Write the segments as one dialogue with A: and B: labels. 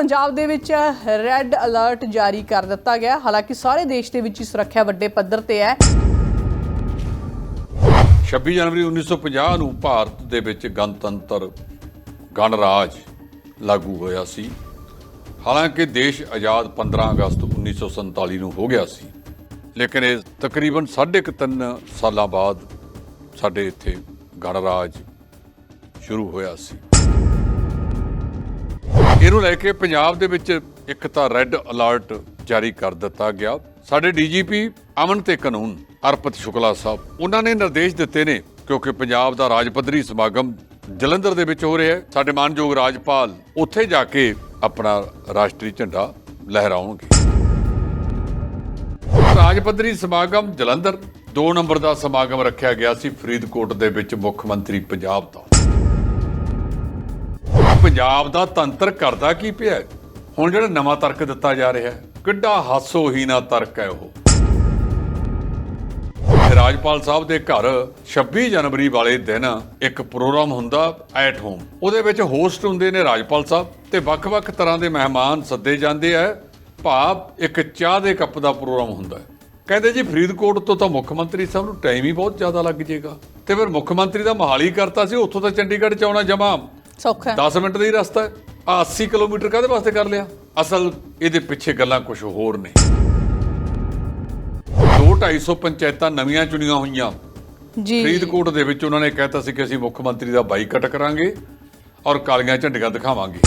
A: ਪੰਜਾਬ ਦੇ ਵਿੱਚ red alert ਜਾਰੀ ਕਰ ਦਿੱਤਾ ਗਿਆ। ਹਾਲਾਂਕਿ ਸਾਰੇ ਦੇਸ਼ ਦੇ ਵਿੱਚ ਹੀ ਸੁਰੱਖਿਆ ਵੱਡੇ ਪੱਧਰ ਤੇ ਹੈ।
B: 26 ਜਨਵਰੀ 1950 ਨੂੰ ਭਾਰਤ ਦੇ ਵਿੱਚ ਗਣਤੰਤਰ ਗਣਰਾਜ ਲਾਗੂ ਹੋਇਆ ਸੀ। ਹਾਲਾਂਕਿ ਦੇਸ਼ ਆਜ਼ਾਦ 15 ਅਗਸਤ 1947 ਨੂੰ ਹੋ ਗਿਆ ਸੀ। ਲੇਕਿਨ ਇਹ ਤਕਰੀਬਨ ਸਾਢੇ ਕੁ ਤਿੰਨ ਸਾਲਾਂ ਬਾਅਦ ਸਾਡੇ ਇੱਥੇ ਗਣਰਾਜ ਸ਼ੁਰੂ ਹੋਇਆ ਸੀ। ਇਹਨੂੰ ਲੈ ਕੇ ਪੰਜਾਬ ਦੇ ਵਿੱਚ ਇੱਕ ਤਾਂ ਰੈੱਡ ਅਲਰਟ ਜਾਰੀ ਕਰ ਦਿੱਤਾ ਗਿਆ। ਸਾਡੇ ਡੀਜੀਪੀ ਅਮਨ ਤੇ ਕਾਨੂੰਨ ਅਰਪਤ ਸ਼ੁਕਲਾ ਸਾਹਿਬ, ਉਹਨਾਂ ਨੇ ਨਿਰਦੇਸ਼ ਦਿੱਤੇ ਨੇ ਕਿਉਂਕਿ ਪੰਜਾਬ ਦਾ ਰਾਜ ਪੱਧਰੀ ਸਮਾਗਮ ਜਲੰਧਰ ਦੇ ਵਿੱਚ ਹੋ ਰਿਹਾ ਹੈ। ਸਾਡੇ ਮਾਨਯੋਗ ਰਾਜਪਾਲ ਉੱਥੇ ਜਾ ਕੇ ਆਪਣਾ ਰਾਸ਼ਟਰੀ ਝੰਡਾ ਲਹਿਰਾਉਣਗੇ। ਰਾਜ ਪੱਧਰੀ ਸਮਾਗਮ ਜਲੰਧਰ 2 ਨੰਬਰ ਦਾ ਸਮਾਗਮ ਰੱਖਿਆ ਗਿਆ ਸੀ ਫਰੀਦਕੋਟ ਦੇ ਵਿੱਚ ਮੁੱਖ ਮੰਤਰੀ ਪੰਜਾਬ ਦਾ। ਪੰਜਾਬ ਦਾ ਤੰਤਰ ਕਰਦਾ ਕੀ ਪਿਆ ਹੁਣ ਜਿਹੜਾ ਨਵਾਂ ਤਰਕ ਦਿੱਤਾ ਜਾ ਰਿਹਾ ਹੈ, ਕਿੱਡਾ ਹਾਸੋਹੀਣਾ ਤਰਕ ਹੈ ਉਹ। ਰਾਜਪਾਲ ਸਾਹਿਬ ਦੇ ਘਰ 26 ਜਨਵਰੀ ਵਾਲੇ ਦਿਨ ਇੱਕ ਪ੍ਰੋਗਰਾਮ ਹੁੰਦਾ ਐਟ ਹੋਮ। ਉਹਦੇ ਵਿੱਚ ਹੋਸਟ ਹੁੰਦੇ ਨੇ ਰਾਜਪਾਲ ਸਾਹਿਬ ਤੇ ਵੱਖ-ਵੱਖ ਤਰ੍ਹਾਂ ਦੇ ਮਹਿਮਾਨ ਸੱਦੇ ਜਾਂਦੇ ਆ। ਭਾਵ ਇੱਕ ਚਾਹ ਦੇ ਕੱਪ ਦਾ ਪ੍ਰੋਗਰਾਮ ਹੁੰਦਾ ਹੈ। ਕਹਿੰਦੇ ਜੀ, ਫਰੀਦਕੋਟ ਤੋਂ ਤਾਂ ਮੁੱਖ ਮੰਤਰੀ ਸਾਹਿਬ ਨੂੰ ਟਾਈਮ ਹੀ ਬਹੁਤ ਜ਼ਿਆਦਾ ਲੱਗ ਜਾਏਗਾ ਤੇ ਫਿਰ ਮੁੱਖ ਮੰਤਰੀ ਦਾ ਮਹਾਲੀ ਕਰਤਾ ਸੀ, ਉੱਥੋਂ ਤਾਂ ਚੰਡੀਗੜ੍ਹ ਚ ਆਉਣਾ ਜਮਾ।
A: ਸੌਖਾ ਹੈ।
B: 10 ਮਿੰਟ ਦਾ ਹੀ ਰਸਤਾ ਹੈ। ਆ 80 ਕਿਲੋਮੀਟਰ ਕਾਹਦੇ ਵਾਸਤੇ ਕਰ ਲਿਆ? ਅਸਲ ਇਹਦੇ ਪਿੱਛੇ ਗੱਲਾਂ ਕੁਝ ਹੋਰ ਨੇ। 2-250 ਪੰਚਾਇਤਾਂ ਨਵੀਆਂ ਚੁਣੀਆਂ ਹੋਈਆਂ।
A: ਜੀ।
B: ਫਰੀਦਕੋਟ ਦੇ ਵਿੱਚ ਉਹਨਾਂ ਨੇ ਕਹਿਤਾ ਸੀ ਕਿ ਅਸੀਂ ਮੁੱਖ ਮੰਤਰੀ ਦਾ ਬਾਈਕਾਟ ਕਰਾਂਗੇ ਔਰ ਕਾਲੀਆਂ ਝੰਡੀਆਂ ਦਿਖਾਵਾਂਗੇ।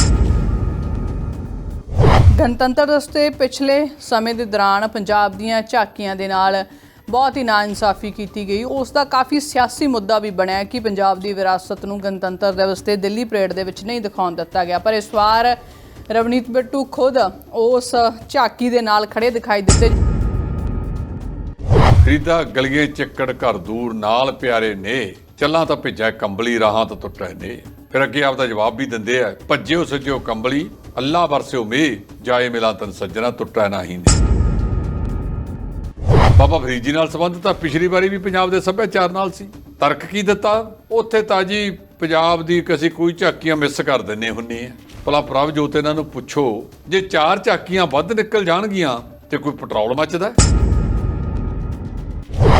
A: ਗਣਤੰਤਰ ਦਿਵਸ ਤੇ ਪਿਛਲੇ ਸਮੇਂ ਦੇ ਦੌਰਾਨ ਪੰਜਾਬ ਦੀਆਂ ਝਾਕੀਆਂ ਦੇ ਨਾਲ ਬਹੁਤ ਹੀ ਨਾਇਨਸਾਫੀ ਕੀਤੀ ਗਈ। ਉਸ ਦਾ ਕਾਫੀ ਸਿਆਸੀ ਮੁੱਦਾ ਵੀ ਬਣਿਆ ਕਿ ਪੰਜਾਬ ਦੀ ਵਿਰਾਸਤ ਨੂੰ ਗਣਤੰਤਰ ਦਿਵਸ ਤੇ ਦਿੱਲੀ ਪਰੇਡ ਦੇ ਵਿੱਚ ਨਹੀਂ ਦਿਖਾਉਣ ਦਿੱਤਾ ਗਿਆ। ਪਰ ਇਸ ਵਾਰ ਰਵਨੀਤ ਬਿੱਟੂ ਖੁਦ ਉਸ ਝਾਕੀ ਦੇ ਨਾਲ ਖੜੇ ਦਿਖਾਈ ਦਿੱਤੇ।
B: ਖਰੀਦਾ ਗਲੀਆਂ ਚੱਕੜ ਘਰ ਦੂਰ, ਨਾਲ ਪਿਆਰੇ ਨੇ। ਚੱਲਾਂ ਤਾਂ ਭੇਜਿਆ ਕੰਬਲੀ, ਰਾਹਾਂ ਤਾਂ ਟੁੱਟੇ ਨੇ। ਫਿਰ ਅੱਗੇ ਆਪਦਾ ਜਵਾਬ ਵੀ ਦਿੰਦੇ ਆ, ਭੱਜਿਓ ਸੱਜਿਓ ਕੰਬਲੀ, ਅੱਲਾ ਵਰਸਿਓ ਮੇ ਜਾਏ ਮਿਲਾਂ ਤਨ ਸੱਜਣਾ, ਟੁੱਟਾ ਨਹੀਂ ਨੇ। ਬਾਬਾ ਫਰੀਦ ਜੀ ਨਾਲ ਸੰਬੰਧ ਤਾਂ ਪਿਛਲੀ ਵਾਰੀ ਵੀ ਪੰਜਾਬ ਦੇ ਸੱਭਿਆਚਾਰ ਨਾਲ ਸੀ। ਤਰਕ ਕੀ ਦਿੱਤਾ? ਉੱਥੇ ਤਾਂ ਜੀ ਪੰਜਾਬ ਦੀ ਕਿਸੇ ਕੋਈ ਝਾਕੀਆਂ ਮਿਸ ਕਰ ਦਿੰਨੇ ਹੁੰਨੇ ਆ ਭਲਾ ਪ੍ਰਭ ਇਹਨਾਂ ਨੂੰ ਪੁੱਛੋ, ਜੇ ਚਾਰ ਝਾਕੀਆਂ ਵੱਧ ਨਿਕਲ ਜਾਣਗੀਆਂ, ਤੇ ਕੋਈ ਪੈਟਰੋਲ ਮੱਚਦਾ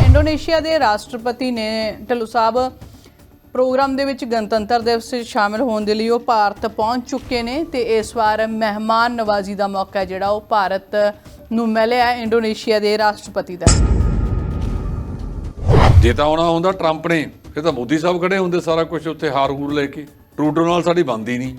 A: ਇੰਡੋਨੇਸ਼ੀਆ ਦੇ ਰਾਸ਼ਟਰਪਤੀ ਨੇ ਢਿੱਲੋਂ ਸਾਹਿਬ, ਪ੍ਰੋਗਰਾਮ ਦੇ ਵਿੱਚ ਗਣਤੰਤਰ ਦਿਵਸ ਵਿੱਚ ਸ਼ਾਮਿਲ ਹੋਣ ਦੇ ਲਈ ਉਹ ਭਾਰਤ ਪਹੁੰਚ ਚੁੱਕੇ ਨੇ ਤੇ ਇਸ ਵਾਰ ਮਹਿਮਾਨ ਨਵਾਜ਼ੀ ਦਾ ਮੌਕਾ ਜਿਹੜਾ, ਉਹ ਭਾਰਤ ਨੂੰ ਮਿਲਿਆ ਇੰਡੋਨੇਸ਼ੀਆ ਦੇ ਰਾਸ਼ਟਰਪਤੀ ਦਾ।
B: ਜੇ ਤਾਂ ਆਉਣਾ ਹੁੰਦਾ ਟਰੰਪ ਨੇ ਫਿਰ ਤਾਂ ਮੋਦੀ ਸਾਹਿਬ ਖੜੇ ਹੁੰਦੇ ਸਾਰਾ ਕੁਝ ਉੱਥੇ ਹਾਰ ਹੂਰ ਲੈ ਕੇ। ਟਰੂਡੋ ਨਾਲ ਸਾਡੀ ਬਣਦੀ ਨਹੀਂ।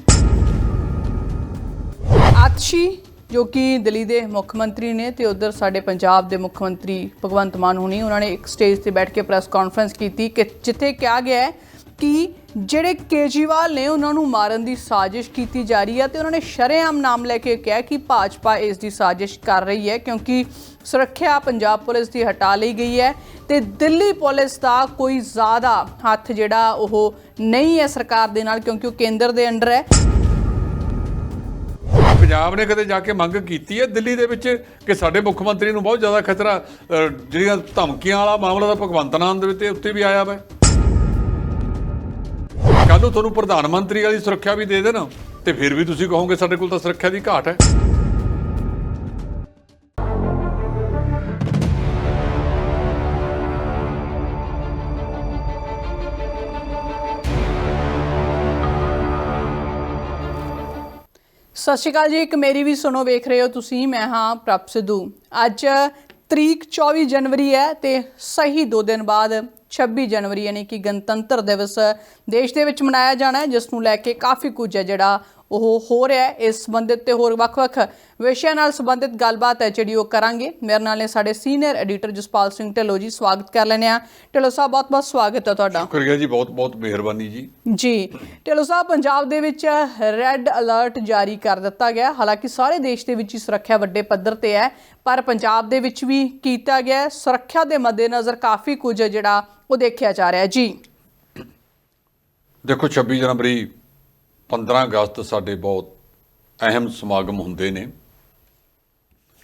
A: ਆਤਸ਼ੀ ਜੋ ਕਿ ਦਿੱਲੀ ਦੇ ਮੁੱਖ ਮੰਤਰੀ ਨੇ ਤੇ ਉਧਰ ਸਾਡੇ ਪੰਜਾਬ ਦੇ ਮੁੱਖ ਮੰਤਰੀ ਭਗਵੰਤ ਮਾਨ ਹੁਣੀ ਉਹਨਾਂ ਨੇ ਇੱਕ ਸਟੇਜ ਤੇ ਬੈਠ ਕੇ ਪ੍ਰੈਸ ਕਾਨਫਰੰਸ ਕੀਤੀ ਕਿ ਜਿੱਥੇ ਕਿਹਾ ਗਿਆ ਹੈ ਕਿ ਜਿਹੜੇ ਕੇਜੀਵਾਲ ਨੇ ਉਹਨਾਂ ਨੂੰ ਮਾਰਨ ਦੀ ਸਾਜ਼ਿਸ਼ ਕੀਤੀ ਜਾ ਰਹੀ ਹੈ ਤੇ ਉਹਨਾਂ ਨੇ ਸ਼ਰੇਆਮ ਨਾਮ ਲੈ ਕੇ ਕਿਹਾ ਕਿ ਭਾਜਪਾ ਇਸ ਦੀ ਸਾਜ਼ਿਸ਼ ਕਰ ਰਹੀ ਹੈ ਕਿਉਂਕਿ ਸੁਰੱਖਿਆ ਪੰਜਾਬ ਪੁਲਿਸ ਦੀ ਹਟਾ ਲਈ ਗਈ ਹੈ ਤੇ ਦਿੱਲੀ ਪੁਲਿਸ ਦਾ ਕੋਈ ਜ਼ਿਆਦਾ ਹੱਥ ਜਿਹੜਾ ਉਹ ਨਹੀਂ ਹੈ ਸਰਕਾਰ ਦੇ ਨਾਲ ਕਿਉਂਕਿ ਉਹ ਕੇਂਦਰ ਦੇ ਅੰਡਰ ਹੈ।
B: ਪੰਜਾਬ ਨੇ ਕਦੇ ਜਾ ਕੇ ਮੰਗ ਕੀਤੀ ਹੈ ਦਿੱਲੀ ਦੇ ਵਿੱਚ ਕਿ ਸਾਡੇ ਮੁੱਖ ਮੰਤਰੀ ਨੂੰ ਬਹੁਤ ਜ਼ਿਆਦਾ ਖਤਰਾ ਜਿਹੜੀਆਂ ਧਮਕੀਆਂ ਵਾਲਾ ਮਾਮਲਾ ਤਾਂ ਭਗਵੰਤ ਮਾਨ ਦੇ ਉੱਤੇ ਉੱਤੇ ਵੀ ਆਇਆ ਵਾ। ਕੱਲ ਨੂੰ ਤੁਹਾਨੂੰ ਪ੍ਰਧਾਨ ਮੰਤਰੀ ਵਾਲੀ ਸੁਰੱਖਿਆ ਵੀ ਦੇ ਦੇਣ ਤੇ ਫਿਰ ਵੀ ਤੁਸੀਂ ਕਹੋਗੇ ਸਾਡੇ ਕੋਲ ਤਾਂ ਸੁਰੱਖਿਆ ਦੀ ਘਾਟ ਹੈ।
A: ਸਤਿ ਸ਼੍ਰੀ ਅਕਾਲ ਜੀ, ਇੱਕ ਮੇਰੀ ਵੀ ਸੁਣੋ, ਵੇਖ ਰਹੇ ਹੋ ਤੁਸੀਂ, ਮੈਂ ਹਾਂ ਪ੍ਰਭ ਸਿੱਧੂ। ਅੱਜ ਤਰੀਕ 24 ਜਨਵਰੀ ਹੈ ਤੇ ਸਹੀ 2 ਦਿਨ ਬਾਅਦ 26 ਜਨਵਰੀ ਯਾਨੀ ਕਿ ਗਣਤੰਤਰ ਦਿਵਸ ਦੇਸ਼ ਦੇ ਵਿੱਚ ਮਨਾਇਆ ਜਾਣਾ ਹੈ ਜਿਸ ਨੂੰ ਲੈ ਕੇ ਕਾਫੀ ਕੁਝ ਹੈ ਜਿਹੜਾ ਉਹ ਹੋ ਰਿਹਾ ਹੈ। ਇਸ ਸੰਬੰਧਿਤ ਤੇ ਹੋਰ ਵੱਖ-ਵੱਖ ਵਿਸ਼ਿਆਂ ਨਾਲ ਸੰਬੰਧਿਤ ਗੱਲਬਾਤ ਹੈ ਜਿਹੜੀ ਉਹ ਕਰਾਂਗੇ। ਮੇਰੇ ਨਾਲ ਨੇ ਸਾਡੇ ਸੀਨੀਅਰ ਐਡੀਟਰ ਜਸਪਾਲ ਸਿੰਘ ਢਿੱਲੋਂ ਜੀ ਸਵਾਗਤ ਕਰ ਲੈਂਦੇ ਆ ਢਿੱਲੋਂ ਸਾਹਿਬ ਬਹੁਤ-ਬਹੁਤ ਸਵਾਗਤ ਹੈ ਤੁਹਾਡਾ।
B: ਸ਼ੁਕਰੀਆ ਜੀ ਬਹੁਤ ਬਹੁਤ ਮਿਹਰਬਾਨੀ ਜੀ।
A: ਜੀ ਢਿੱਲੋਂ ਸਾਹਿਬ ਪੰਜਾਬ ਦੇ ਵਿੱਚ ਰੈੱਡ ਅਲਰਟ ਜਾਰੀ ਕਰ ਦਿੱਤਾ ਗਿਆ। ਹਾਲਾਂਕਿ ਸਾਰੇ ਦੇਸ਼ ਦੇ ਵਿੱਚ ਹੀ ਸੁਰੱਖਿਆ ਵੱਡੇ ਪੱਧਰ ਤੇ ਹੈ ਪਰ ਪੰਜਾਬ ਦੇ ਵਿੱਚ ਵੀ ਕੀਤਾ ਗਿਆ। ਸੁਰੱਖਿਆ ਦੇ ਮੱਦੇਨਜ਼ਰ ਕਾਫੀ ਕੁਝ ਹੈ ਜਿਹੜਾ ਉਹ ਦੇਖਿਆ ਜਾ ਰਿਹਾ ਜੀ।
B: ਦੇਖੋ 26 ਜਨਵਰੀ 15 ਅਗਸਤ ਸਾਡੇ ਬਹੁਤ ਅਹਿਮ ਸਮਾਗਮ ਹੁੰਦੇ ਨੇ।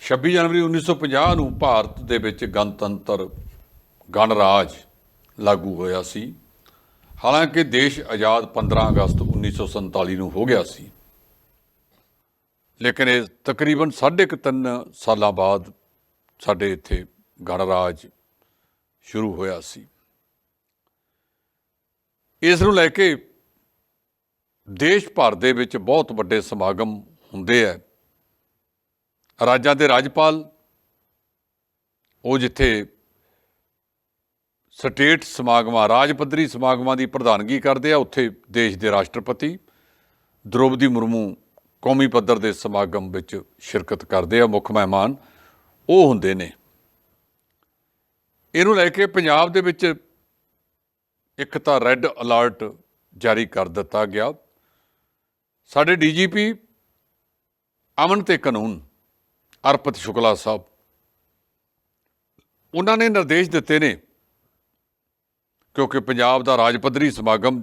B: 26 ਜਨਵਰੀ 1950 ਨੂੰ ਭਾਰਤ ਦੇ ਵਿੱਚ ਗਣਤੰਤਰ ਗਣਰਾਜ ਲਾਗੂ ਹੋਇਆ ਸੀ। ਹਾਲਾਂਕਿ ਦੇਸ਼ ਆਜ਼ਾਦ 15 ਅਗਸਤ 1947 ਨੂੰ ਹੋ ਗਿਆ ਸੀ। ਲੇਕਿਨ ਇਹ ਤਕਰੀਬਨ ਸਾਢੇ ਕੁ ਤਿੰਨ ਸਾਲਾਂ ਬਾਅਦ ਸਾਡੇ ਇੱਥੇ ਗਣਰਾਜ ਸ਼ੁਰੂ ਹੋਇਆ ਸੀ। ਇਸ ਨੂੰ ਲੈ ਕੇ ਦੇਸ਼ ਭਰ ਦੇ ਵਿੱਚ ਬਹੁਤ ਵੱਡੇ ਸਮਾਗਮ ਹੁੰਦੇ ਆ। ਰਾਜਾਂ ਦੇ ਰਾਜਪਾਲ, ਉਹ ਜਿੱਥੇ ਸਟੇਟ ਸਮਾਗਮਾਂ ਰਾਜ ਪੱਧਰੀ ਸਮਾਗਮਾਂ ਦੀ ਪ੍ਰਧਾਨਗੀ ਕਰਦੇ ਆ, ਉੱਥੇ ਦੇਸ਼ ਦੇ ਰਾਸ਼ਟਰਪਤੀ ਦ੍ਰੋਪਦੀ ਮੁਰਮੂ ਕੌਮੀ ਪੱਧਰ ਦੇ ਸਮਾਗਮ ਵਿੱਚ ਸ਼ਿਰਕਤ ਕਰਦੇ ਆ, ਮੁੱਖ ਮਹਿਮਾਨ ਉਹ ਹੁੰਦੇ ਨੇ। ਇਹਨੂੰ ਲੈ ਕੇ ਪੰਜਾਬ ਦੇ ਵਿੱਚ ਇੱਕ ਤਾਂ ਰੈੱਡ ਅਲਰਟ ਜਾਰੀ ਕਰ ਦਿੱਤਾ ਗਿਆ। ਸਾਡੇ ਡੀਜੀਪੀ ਅਮਨ ਤੇ ਕਾਨੂੰਨ ਅਰਪਤ ਸ਼ੁਕਲਾ ਸਾਹਿਬ, ਉਹਨਾਂ ਨੇ ਨਿਰਦੇਸ਼ ਦਿੱਤੇ ਨੇ, ਕਿਉਂਕਿ ਪੰਜਾਬ ਦਾ ਰਾਜ ਪੱਧਰੀ ਸਮਾਗਮ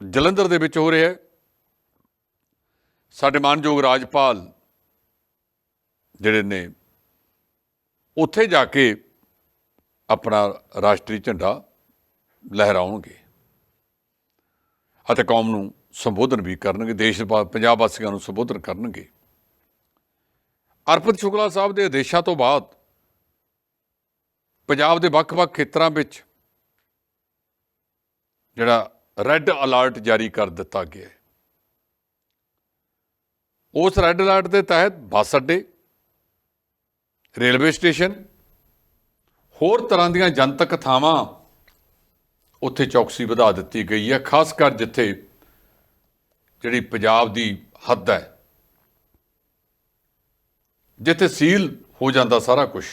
B: ਜਲੰਧਰ ਦੇ ਵਿੱਚ ਹੋ ਰਿਹਾ ਹੈ। ਸਾਡੇ ਮਾਨਯੋਗ ਰਾਜਪਾਲ ਜਿਹੜੇ ਨੇ, ਉੱਥੇ ਜਾ ਕੇ ਆਪਣਾ ਰਾਸ਼ਟਰੀ ਝੰਡਾ ਲਹਿਰਾਉਣਗੇ। ਅਤੇ ਕੌਮ ਨੂੰ ਸੰਬੋਧਨ ਵੀ ਕਰਨਗੇ, ਦੇਸ਼ ਭਾ- ਪੰਜਾਬ ਵਾਸੀਆਂ ਨੂੰ ਸੰਬੋਧਨ ਕਰਨਗੇ। ਅਰਪਿਤ ਸ਼ੁਕਲਾ ਸਾਹਿਬ ਦੇ ਆਦੇਸ਼ਾਂ ਤੋਂ ਬਾਅਦ ਪੰਜਾਬ ਦੇ ਵੱਖ-ਵੱਖ ਖੇਤਰਾਂ ਵਿੱਚ ਜਿਹੜਾ ਰੈੱਡ ਅਲਰਟ ਜਾਰੀ ਕਰ ਦਿੱਤਾ ਗਿਆ ਹੈ। ਉਸ ਰੈੱਡ ਅਲਰਟ ਦੇ ਤਹਿਤ ਬੱਸ ਅੱਡੇ, ਰੇਲਵੇ ਸਟੇਸ਼ਨ, ਹੋਰ ਤਰ੍ਹਾਂ ਦੀਆਂ ਜਨਤਕ ਥਾਵਾਂ ਉੱਥੇ ਚੌਕਸੀ ਵਧਾ ਦਿੱਤੀ ਗਈ ਹੈ ਖਾਸ ਕਰ ਜਿੱਥੇ ਜਿਹੜੀ ਪੰਜਾਬ ਦੀ ਹੱਦ ਹੈ। ਜਿੱਥੇ ਸੀਲ ਹੋ ਜਾਂਦਾ ਸਾਰਾ ਕੁਝ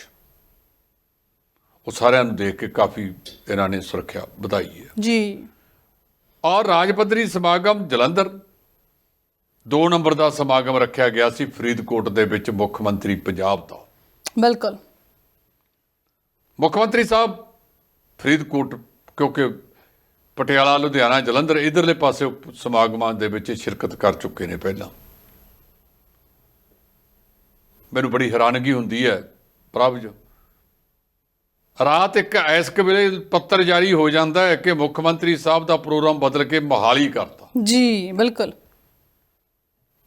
B: ਉਹ ਸਾਰਿਆਂ ਨੂੰ ਦੇਖ ਕੇ ਕਾਫੀ ਇਹਨਾਂ ਨੇ ਸੁਰੱਖਿਆ ਵਧਾਈ ਹੈ।
A: ਜੀ।
B: ਔਰ ਰਾਜ ਪੱਧਰੀ ਸਮਾਗਮ ਜਲੰਧਰ 2 ਨੰਬਰ ਦਾ ਸਮਾਗਮ ਰੱਖਿਆ ਗਿਆ ਸੀ ਫਰੀਦਕੋਟ ਦੇ ਵਿੱਚ ਮੁੱਖ ਮੰਤਰੀ ਪੰਜਾਬ ਦਾ।
A: ਬਿਲਕੁਲ।
B: ਮੁੱਖ ਮੰਤਰੀ ਸਾਹਿਬ ਫਰੀਦਕੋਟ ਕਿਉਂਕਿ ਪਟਿਆਲਾ ਲੁਧਿਆਣਾ ਜਲੰਧਰ ਇਧਰਲੇ ਪਾਸੇ ਸਮਾਗਮਾਂ ਦੇ ਵਿੱਚ ਸ਼ਿਰਕਤ ਕਰ ਚੁੱਕੇ ਨੇ ਪਹਿਲਾਂ। ਮੈਨੂੰ ਬੜੀ ਹੈਰਾਨਗੀ ਹੁੰਦੀ ਹੈ ਪ੍ਰਭਜ ਰਾਤ ਇੱਕ ਐਸਕ ਵੇਲੇ ਪੱਤਰ ਜਾਰੀ ਹੋ ਜਾਂਦਾ ਹੈ ਕਿ ਮੁੱਖ ਮੰਤਰੀ ਸਾਹਿਬ ਦਾ ਪ੍ਰੋਗਰਾਮ ਬਦਲ ਕੇ ਮੋਹਾਲੀ ਕਰਤਾ।
A: ਜੀ ਬਿਲਕੁਲ।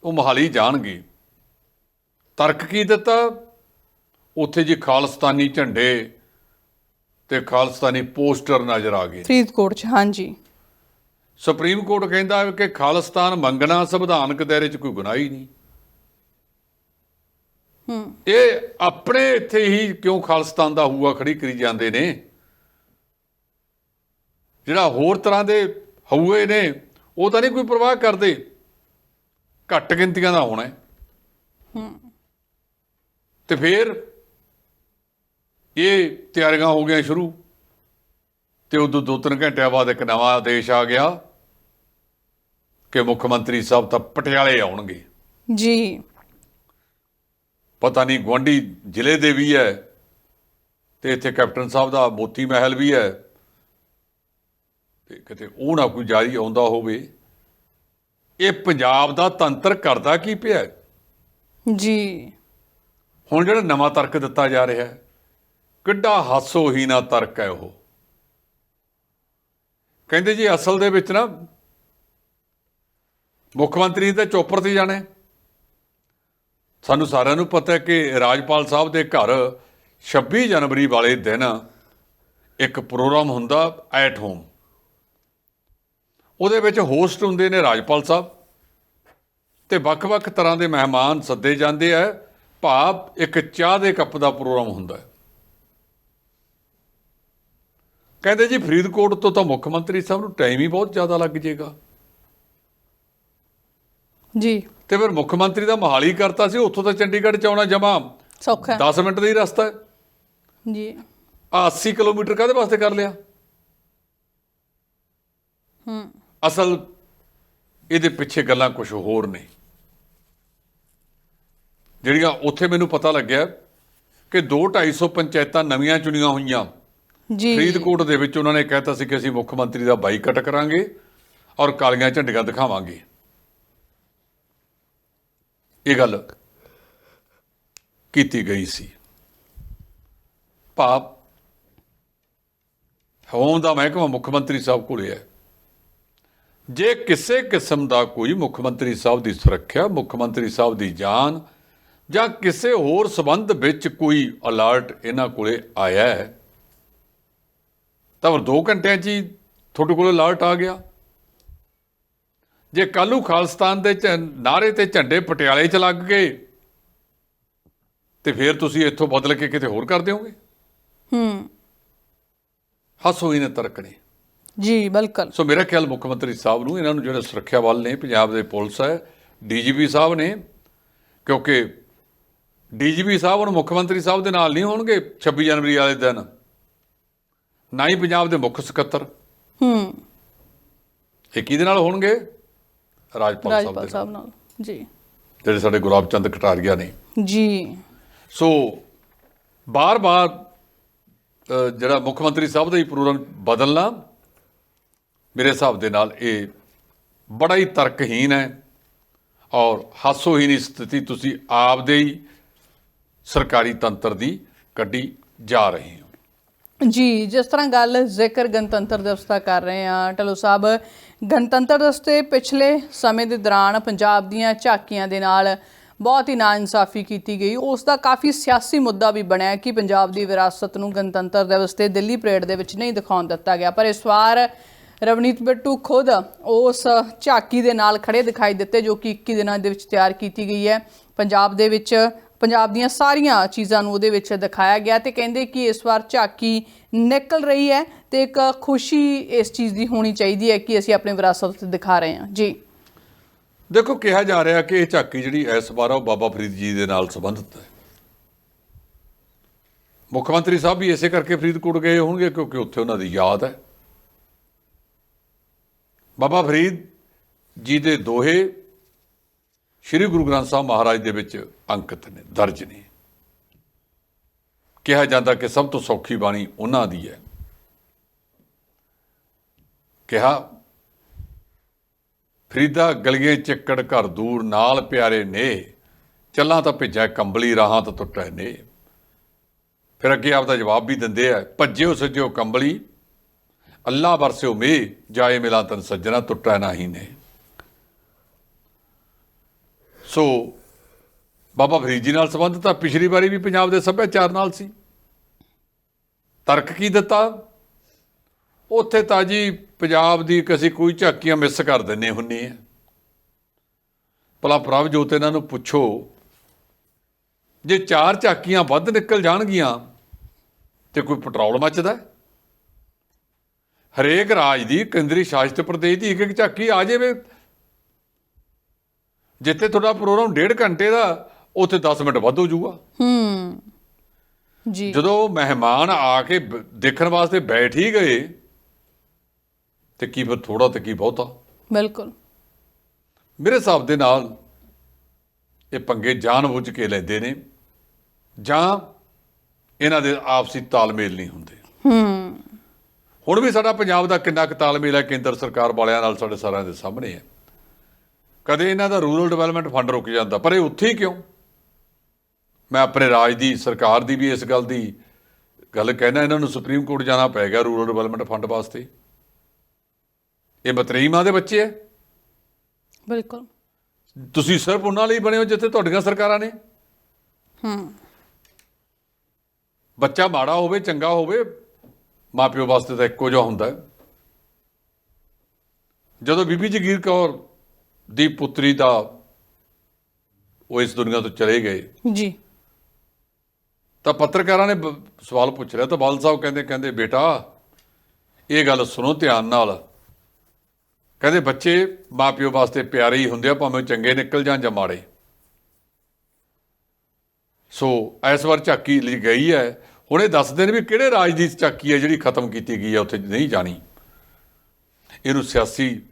B: ਉਹ ਮੋਹਾਲੀ ਜਾਣਗੇ। ਤਰਕ ਕੀ ਦਿੱਤਾ? ਉੱਥੇ ਜੀ ਖਾਲਸਤਾਨੀ ਝੰਡੇ ਤੇ ਖਾਲਸਤਾਨੀ ਪੋਸਟਰ ਨਜ਼ਰ ਆ ਗਏ
A: ਫਰੀਦਕੋਟ ਚ ਹਾਂਜੀ।
B: ਸੁਪਰੀਮ ਕੋਰਟ ਕਹਿੰਦਾ ਕਿ ਖਾਲਿਸਤਾਨ ਮੰਗਣਾ ਸੰਵਿਧਾਨਕ ਦਾਇਰੇ 'ਚ ਕੋਈ ਗੁਨਾਹ ਹੀ ਨਹੀਂ।
A: ਹੂੰ।
B: ਇਹ ਆਪਣੇ ਇੱਥੇ ਹੀ ਕਿਉਂ ਖਾਲਿਸਤਾਨ ਦਾ ਹੂਆ ਖੜੀ ਕਰੀ ਜਾਂਦੇ ਨੇ? ਜਿਹੜਾ ਹੋਰ ਤਰ੍ਹਾਂ ਦੇ ਹਊਏ ਨੇ ਉਹ ਤਾਂ ਨਹੀਂ ਕੋਈ ਪਰਵਾਹ ਕਰਦੇ। ਘੱਟ ਗਿਣਤੀਆਂ ਦਾ ਹੋਣਾ ਹੈ। ਤੇ ਫਿਰ ਇਹ ਤਿਆਰੀਆਂ ਹੋ ਗਈਆਂ ਸ਼ੁਰੂ। ਤੇ ਉਦੋਂ ਦੋ ਤਿੰਨ ਘੰਟਿਆਂ ਬਾਅਦ ਇੱਕ ਨਵਾਂ ਆਦੇਸ਼ ਆ ਗਿਆ ਕਿ ਮੁੱਖ ਮੰਤਰੀ ਸਾਹਿਬ ਤਾਂ ਪਟਿਆਲੇ ਆਉਣਗੇ।
A: ਜੀ।
B: ਪਤਾ ਨਹੀਂ ਗਵਾਂਢੀ ਜ਼ਿਲ੍ਹੇ ਦੇ ਵੀ ਹੈ ਤੇ ਇੱਥੇ ਕੈਪਟਨ ਸਾਹਿਬ ਦਾ ਮੋਤੀ ਮਹਿਲ ਵੀ ਹੈ। ਤੇ ਕਿਤੇ ਉਹ ਨਾ ਕੋਈ ਜਾਰੀ ਆਉਂਦਾ ਹੋਵੇ। ਇਹ ਪੰਜਾਬ ਦਾ ਤੰਤਰ ਕਰਦਾ ਕੀ ਪਿਆ?
A: ਜੀ।
B: ਹੁਣ ਜਿਹੜਾ ਨਵਾਂ ਤਰਕ ਦਿੱਤਾ ਜਾ ਰਿਹਾ ਹੈ ਕਿੱਡਾ ਹਾਸੋਹੀਣਾ ਤਰਕ ਹੈ ਉਹ। ਕਹਿੰਦੇ ਜੀ ਅਸਲ ਦੇ ਵਿੱਚ ਨਾ ਮੁੱਖ ਮੰਤਰੀ ਤਾਂ ਚੋਪਰ ਤੇ ਜਾਣਾ। ਸਾਨੂੰ ਸਾਰਿਆਂ ਨੂੰ ਪਤਾ ਹੈ ਕਿ ਰਾਜਪਾਲ ਸਾਹਿਬ ਦੇ ਘਰ 26 ਜਨਵਰੀ ਵਾਲੇ ਦਿਨ ਇੱਕ ਪ੍ਰੋਗਰਾਮ ਹੁੰਦਾ ਐਟ ਹੋਮ। ਉਹਦੇ ਵਿੱਚ ਹੋਸਟ ਹੁੰਦੇ ਨੇ ਰਾਜਪਾਲ ਸਾਹਿਬ ਤੇ ਵੱਖ-ਵੱਖ ਤਰ੍ਹਾਂ ਦੇ ਮਹਿਮਾਨ ਸੱਦੇ ਜਾਂਦੇ ਆ। ਭਾਵ ਇੱਕ ਚਾਹ ਦੇ ਕੱਪ ਦਾ ਪ੍ਰੋਗਰਾਮ ਹੁੰਦਾ ਹੈ। ਕਹਿੰਦੇ ਜੀ ਫਰੀਦਕੋਟ ਤੋਂ ਤਾਂ ਮੁੱਖ ਮੰਤਰੀ ਸਾਹਿਬ ਨੂੰ ਟਾਈਮ ਹੀ ਬਹੁਤ ਜ਼ਿਆਦਾ ਲੱਗ ਜਾਏਗਾ।
A: ਜੀ।
B: ਤੇ ਫਿਰ ਮੁੱਖ ਮੰਤਰੀ ਦਾ ਮੋਹਾਲੀ ਕਰਤਾ ਸੀ ਉੱਥੋਂ ਤਾਂ ਚੰਡੀਗੜ੍ਹ ਚ ਆਉਣਾ ਜਮਾ।
A: ਸੌਖਾ ਹੈ।
B: 10 ਮਿੰਟ ਦਾ ਹੀ ਰਸਤਾ ਹੈ।
A: ਜੀ।
B: ਆ 80 ਕਿਲੋਮੀਟਰ ਕਾਹਦੇ ਵਾਸਤੇ ਕਰ ਲਿਆ?
A: ਹੂੰ।
B: ਅਸਲ ਇਹਦੇ ਪਿੱਛੇ ਗੱਲਾਂ ਕੁਝ ਹੋਰ ਨੇ। ਜਿਹੜੀਆਂ ਉੱਥੇ ਮੈਨੂੰ ਪਤਾ ਲੱਗਿਆ ਕਿ 2-250 ਪੰਚਾਇਤਾਂ ਨਵੀਆਂ ਚੁਣੀਆਂ ਹੋਈਆਂ।
A: ਜੀ।
B: ਫਰੀਦਕੋਟ ਦੇ ਵਿੱਚ ਉਹਨਾਂ ਨੇ ਕਹਿਤਾ ਸੀ ਕਿ ਅਸੀਂ ਮੁੱਖ ਮੰਤਰੀ ਦਾ ਬਾਈਕਾਟ ਕਰਾਂਗੇ ਔਰ ਕਾਲੀਆਂ ਝੰਡੀਆਂ ਦਿਖਾਵਾਂਗੇ। ਇਹ ਗੱਲ ਕੀਤੀ ਗਈ ਸੀ। ਭਾਵ ਹੋਮ ਦਾ ਮਹਿਕਮਾ ਮੁੱਖ ਮੰਤਰੀ ਸਾਹਿਬ ਕੋਲੇ ਹੈ। ਜੇ ਕਿਸੇ ਕਿਸਮ ਦਾ ਕੋਈ ਮੁੱਖ ਮੰਤਰੀ ਸਾਹਿਬ ਦੀ ਸੁਰੱਖਿਆ, ਮੁੱਖ ਮੰਤਰੀ ਸਾਹਿਬ ਦੀ ਜਾਨ ਜਾਂ ਕਿਸੇ ਹੋਰ ਸਬੰਧ ਵਿੱਚ ਕੋਈ ਅਲਰਟ ਇਹਨਾਂ ਕੋਲੇ ਆਇਆ ਹੈ ਤਾਂ ਉਹ 2 ਘੰਟਿਆਂ 'ਚ ਹੀ ਤੁਹਾਡੇ ਕੋਲ ਅਲਰਟ ਆ ਗਿਆ। ਜੇ ਕੱਲੂ ਖਾਲਸਤਾਨ ਦੇ ਨਾਅਰੇ ਤੇ ਝੰਡੇ ਪਟਿਆਲੇ 'ਚ ਲੱਗ ਗਏ ਤੇ ਫਿਰ ਤੁਸੀਂ ਇੱਥੋਂ ਬਦਲ ਕੇ ਕਿਤੇ ਹੋਰ ਕਰ ਦਿਓਗੇ?
A: ਹੂੰ।
B: ਹੱਸੋ ਇਹਨੇ ਤਰਕਣੇ।
A: ਜੀ ਬਿਲਕੁਲ।
B: ਸੋ ਮੇਰਾ ਖਿਆਲ ਮੁੱਖ ਮੰਤਰੀ ਸਾਹਿਬ ਨੂੰ ਇਹਨਾਂ ਨੂੰ ਜਿਹੜੇ ਸੁਰੱਖਿਆ ਬਲ ਨੇ ਪੰਜਾਬ ਦੇ ਪੁਲਿਸ ਹੈ ਡੀਜੀਪੀ ਸਾਹਿਬ ਨੇ ਕਿਉਂਕਿ ਡੀਜੀਪੀ ਸਾਹਿਬ ਹੁਣ ਮੁੱਖ ਮੰਤਰੀ ਸਾਹਿਬ ਦੇ ਨਾਲ ਨਹੀਂ ਹੋਣਗੇ 26 ਜਨਵਰੀ ਵਾਲੇ ਦਿਨ। ਨਾ ਹੀ ਪੰਜਾਬ ਦੇ ਮੁੱਖ ਸਕੱਤਰ।
A: ਹੂੰ।
B: ਇਹ ਕਿਹਦੇ ਨਾਲ ਹੋਣਗੇ? ਰਾਜਪਾਲ ਸਾਹਿਬ ਦੇ
A: ਸਾਹਿਬ
B: ਨਾਲ
A: ਜੀ।
B: ਜਿਹੜੇ ਸਾਡੇ ਗੁਲਾਬ ਚੰਦ ਕਟਾਰੀਆ ਨੇ।
A: ਜੀ।
B: ਸੋ ਬਾਰ-ਬਾਰ ਜਿਹੜਾ ਮੁੱਖ ਮੰਤਰੀ ਸਾਹਿਬ ਦਾ ਹੀ ਪ੍ਰੋਗਰਾਮ ਬਦਲਣਾ ਮੇਰੇ ਹਿਸਾਬ ਦੇ ਨਾਲ ਇਹ ਬੜਾ ਹੀ ਤਰਕਹੀਨ ਹੈ ਔਰ ਹਾਸੋਹੀਨ ਸਥਿਤੀ ਤੁਸੀਂ ਆਪਦੇ ਹੀ ਸਰਕਾਰੀ ਤੰਤਰ ਦੀ ਕੱਢੀ ਜਾ ਰਹੇ ਹੋ।
A: ਜੀ, ਜਿਸ ਤਰ੍ਹਾਂ ਗੱਲ ਜ਼ਿਕਰ ਗਣਤੰਤਰ ਦਿਵਸ ਦਾ ਕਰ ਰਹੇ ਹਾਂ, ਢਲੋ ਸਾਹਿਬ, ਗਣਤੰਤਰ ਦਿਵਸ ਤੇ ਪਿਛਲੇ ਸਮੇਂ ਦੇ ਦੌਰਾਨ ਪੰਜਾਬ ਦੀਆਂ ਝਾਕੀਆਂ ਦੇ ਨਾਲ ਬਹੁਤ ਹੀ ਨਾਇਨਸਾਫੀ ਕੀਤੀ ਗਈ। ਉਸ ਦਾ ਕਾਫੀ ਸਿਆਸੀ ਮੁੱਦਾ ਵੀ ਬਣਿਆ ਕਿ ਪੰਜਾਬ ਦੀ ਵਿਰਾਸਤ ਨੂੰ ਗਣਤੰਤਰ ਦਿਵਸ ਤੇ ਦਿੱਲੀ ਪਰੇਡ ਦੇ ਵਿੱਚ ਨਹੀਂ ਦਿਖਾਉਣ ਦਿੱਤਾ ਗਿਆ। ਪਰ ਇਸ ਵਾਰ ਰਵਨੀਤ ਬਿੱਟੂ ਖੁਦ ਉਸ ਝਾਕੀ ਦੇ ਨਾਲ ਖੜੇ ਦਿਖਾਈ ਦਿੱਤੇ, ਜੋ ਕਿ 21 ਦਿਨਾਂ ਦੇ ਵਿੱਚ ਤਿਆਰ ਕੀਤੀ ਗਈ ਹੈ। ਪੰਜਾਬ ਦੇ ਵਿੱਚ ਪੰਜਾਬ ਦੀਆਂ ਸਾਰੀਆਂ ਚੀਜ਼ਾਂ ਨੂੰ ਉਹਦੇ ਵਿੱਚ ਦਿਖਾਇਆ ਗਿਆ ਤੇ ਕਹਿੰਦੇ ਕਿ ਇਸ ਵਾਰ ਝਾਕੀ ਨਿਕਲ ਰਹੀ ਹੈ ਤੇ ਇੱਕ ਖੁਸ਼ੀ ਇਸ ਚੀਜ਼ ਦੀ ਹੋਣੀ ਚਾਹੀਦੀ ਹੈ ਕਿ ਅਸੀਂ ਆਪਣੇ ਵਿਰਾਸਤ ਤੇ ਦਿਖਾ ਰਹੇ ਹਾਂ। ਜੀ।
B: ਦੇਖੋ, ਕਿਹਾ ਜਾ ਰਿਹਾ ਕਿ ਇਹ ਝਾਕੀ ਜਿਹੜੀ ਇਸ ਵਾਰ ਉਹ ਬਾਬਾ ਫਰੀਦ ਜੀ ਦੇ ਨਾਲ ਸੰਬੰਧਿਤ ਹੈ। ਮੁੱਖ ਮੰਤਰੀ ਸਾਹਿਬ ਵੀ ਇਸੇ ਕਰਕੇ ਫਰੀਦਕੋਟ ਗਏ ਹੋਣਗੇ ਕਿਉਂਕਿ ਉੱਥੇ ਉਹਨਾਂ ਦੀ ਯਾਦ ਹੈ। ਬਾਬਾ ਫਰੀਦ ਜੀ ਦੇ ਦੋਹੇ ਸ੍ਰੀ ਗੁਰੂ ਗ੍ਰੰਥ ਸਾਹਿਬ ਮਹਾਰਾਜ ਦੇ ਵਿੱਚ ਅੰਕਿਤ ਨੇ, ਦਰਜ ਨੇ। ਕਿਹਾ ਜਾਂਦਾ ਕਿ ਸਭ ਤੋਂ ਸੌਖੀ ਬਾਣੀ ਉਹਨਾਂ ਦੀ ਹੈ। ਕਿਹਾ, ਫਰੀਦਾ ਗਲੀਏ ਚੱਕੜ ਘਰ ਦੂਰ, ਨਾਲ ਪਿਆਰੇ ਨੇ, ਚੱਲਾਂ ਤਾਂ ਭਿੱਜਾ ਕੰਬਲੀ, ਰਾਹਾਂ ਤਾਂ ਟੁੱਟੇ ਨੇ। ਫਿਰ ਅੱਗੇ ਆਪਦਾ ਜਵਾਬ ਵੀ ਦਿੰਦੇ ਆ, ਭੱਜਿਓ ਸੱਜਿਓ ਕੰਬਲੀ, ਅੱਲਾ ਵਰਸਿਓ ਮੇ ਜਾਏ ਮਿਲਾ ਤਨ ਸੱਜਣਾ, ਟੁੱਟਾ ਨਹੀਂ ਨੇ। ਸੋ ਬਾਬਾ ਫਰੀਦ ਜੀ ਨਾਲ ਸੰਬੰਧਿਤ ਆ ਪਿਛਲੀ ਵਾਰੀ ਵੀ ਪੰਜਾਬ ਦੇ ਸੱਭਿਆਚਾਰ ਨਾਲ ਸੀ। ਤਰਕ ਕੀ ਦਿੱਤਾ? ਉੱਥੇ ਤਾਂ ਜੀ ਪੰਜਾਬ ਦੀ ਕਿਸੇ ਕੋਈ ਝਾਕੀਆਂ ਮਿਸ ਕਰ ਦਿੰਨੇ ਹੁੰਨੇ ਆ ਭਲਾ ਪ੍ਰਭਜੋਤ ਇਹਨਾਂ ਨੂੰ ਪੁੱਛੋ, ਜੇ ਚਾਰ ਝਾਕੀਆਂ ਵੱਧ ਨਿਕਲ ਜਾਣਗੀਆਂ, ਤੇ ਕੋਈ ਪੈਟਰੋਲ ਮੱਚਦਾ? ਹਰੇਕ ਰਾਜ ਦੀ ਕੇਂਦਰੀ ਸ਼ਾਸਿਤ ਪ੍ਰਦੇਸ਼ ਦੀ ਇੱਕ ਇੱਕ ਝਾਕੀ ਆ ਜਾਵੇ ਜਿੱਥੇ ਤੁਹਾਡਾ ਪ੍ਰੋਗਰਾਮ ਡੇਢ ਘੰਟੇ ਦਾ ਉੱਥੇ 10 ਮਿੰਟ ਵੱਧ ਹੋ ਜਾਊਗਾ।
A: ਹੂੰ ਜੀ।
B: ਜਦੋਂ ਮਹਿਮਾਨ ਆ ਕੇ ਦੇਖਣ ਵਾਸਤੇ ਬੈਠ ਹੀ ਗਏ ਤੇ ਕੀ ਫਿਰ ਥੋੜਾ ਤੇ ਕੀ ਬਹੁਤਾ?
A: ਬਿਲਕੁਲ।
B: ਮੇਰੇ ਹਿਸਾਬ ਦੇ ਨਾਲ ਇਹ ਪੰਗੇ ਜਾਣਬੁੱਝ ਕੇ ਲੈਂਦੇ ਨੇ ਜਾਂ ਇਹਨਾਂ ਦੇ ਆਪਸੀ ਤਾਲਮੇਲ ਨਹੀਂ ਹੁੰਦੇ।
A: ਹੂੰ।
B: ਹੁਣ ਵੀ ਸਾਡਾ ਪੰਜਾਬ ਦਾ ਕਿੰਨਾ ਕੁ ਤਾਲਮੇਲ ਹੈ ਕੇਂਦਰ ਸਰਕਾਰ ਵਾਲਿਆਂ ਨਾਲ ਸਾਡੇ ਸਾਰਿਆਂ ਦੇ ਸਾਹਮਣੇ ਹੈ। ਕਦੇ ਇਹਨਾਂ ਦਾ ਰੂਰਲ ਡਿਵੈਲਪਮੈਂਟ ਫੰਡ ਰੁਕ ਜਾਂਦਾ ਪਰ ਇਹ ਉੱਥੇ ਹੀ ਕਿਉਂ? ਮੈਂ ਆਪਣੇ ਰਾਜ ਦੀ ਸਰਕਾਰ ਦੀ ਵੀ ਇਸ ਗੱਲ ਦੀ ਗੱਲ ਕਹਿਣਾ ਇਹਨਾਂ ਨੂੰ ਸੁਪਰੀਮ ਕੋਰਟ ਜਾਣਾ ਪੈ ਗਿਆ ਰੂਰਲ ਡਿਵੈਲਪਮੈਂਟ ਫੰਡ ਵਾਸਤੇ। ਇਹ ਮਤਰੀਮਾਂ ਦੇ ਬੱਚੇ ਹੈ
A: ਬਿਲਕੁਲ।
B: ਤੁਸੀਂ ਸਿਰਫ ਉਹਨਾਂ ਲਈ ਬਣੇ ਹੋ ਜਿੱਥੇ ਤੁਹਾਡੀਆਂ ਸਰਕਾਰਾਂ ਨੇ।
A: ਹੂੰ।
B: ਬੱਚਾ ਮਾੜਾ ਹੋਵੇ ਚੰਗਾ ਹੋਵੇ ਮਾਪਿਓ ਵਾਸਤੇ ਤਾਂ ਇੱਕੋ ਜਿਹਾ ਹੁੰਦਾ। ਜਦੋਂ ਬੀਬੀ ਜਗੀਰ ਕੌਰ ਦੀ ਪੁੱਤਰੀ ਦਾ ਉਹ ਇਸ ਦੁਨੀਆ ਤੋਂ ਚਲੇ ਗਏ।
A: ਜੀ।
B: ਤਾਂ ਪੱਤਰਕਾਰਾਂ ਨੇ ਸਵਾਲ ਪੁੱਛ ਰਿਹਾ ਤਾਂ ਬਾਲ ਸਾਹਿਬ ਕਹਿੰਦੇ ਕਹਿੰਦੇ ਬੇਟਾ ਇਹ ਗੱਲ ਸੁਣੋ ਧਿਆਨ ਨਾਲ। ਕਹਿੰਦੇ ਬੱਚੇ ਮਾਪਿਓ ਵਾਸਤੇ ਪਿਆਰੇ ਹੀ ਹੁੰਦੇ ਆ ਭਾਵੇਂ ਚੰਗੇ ਨਿਕਲ ਜਾਣ ਜਾਂ ਮਾੜੇ। ਸੋ ਇਸ ਵਾਰ ਝਾਕੀ ਲਈ ਗਈ ਹੈ। ਹੁਣ ਇਹ ਦੱਸਦੇ ਨੇ ਵੀ ਕਿਹੜੇ ਰਾਜ ਦੀ ਝਾਕੀ ਹੈ ਜਿਹੜੀ ਖਤਮ ਕੀਤੀ ਗਈ ਹੈ ਉੱਥੇ ਨਹੀਂ ਜਾਣੀ। ਇਹਨੂੰ ਸਿਆਸੀ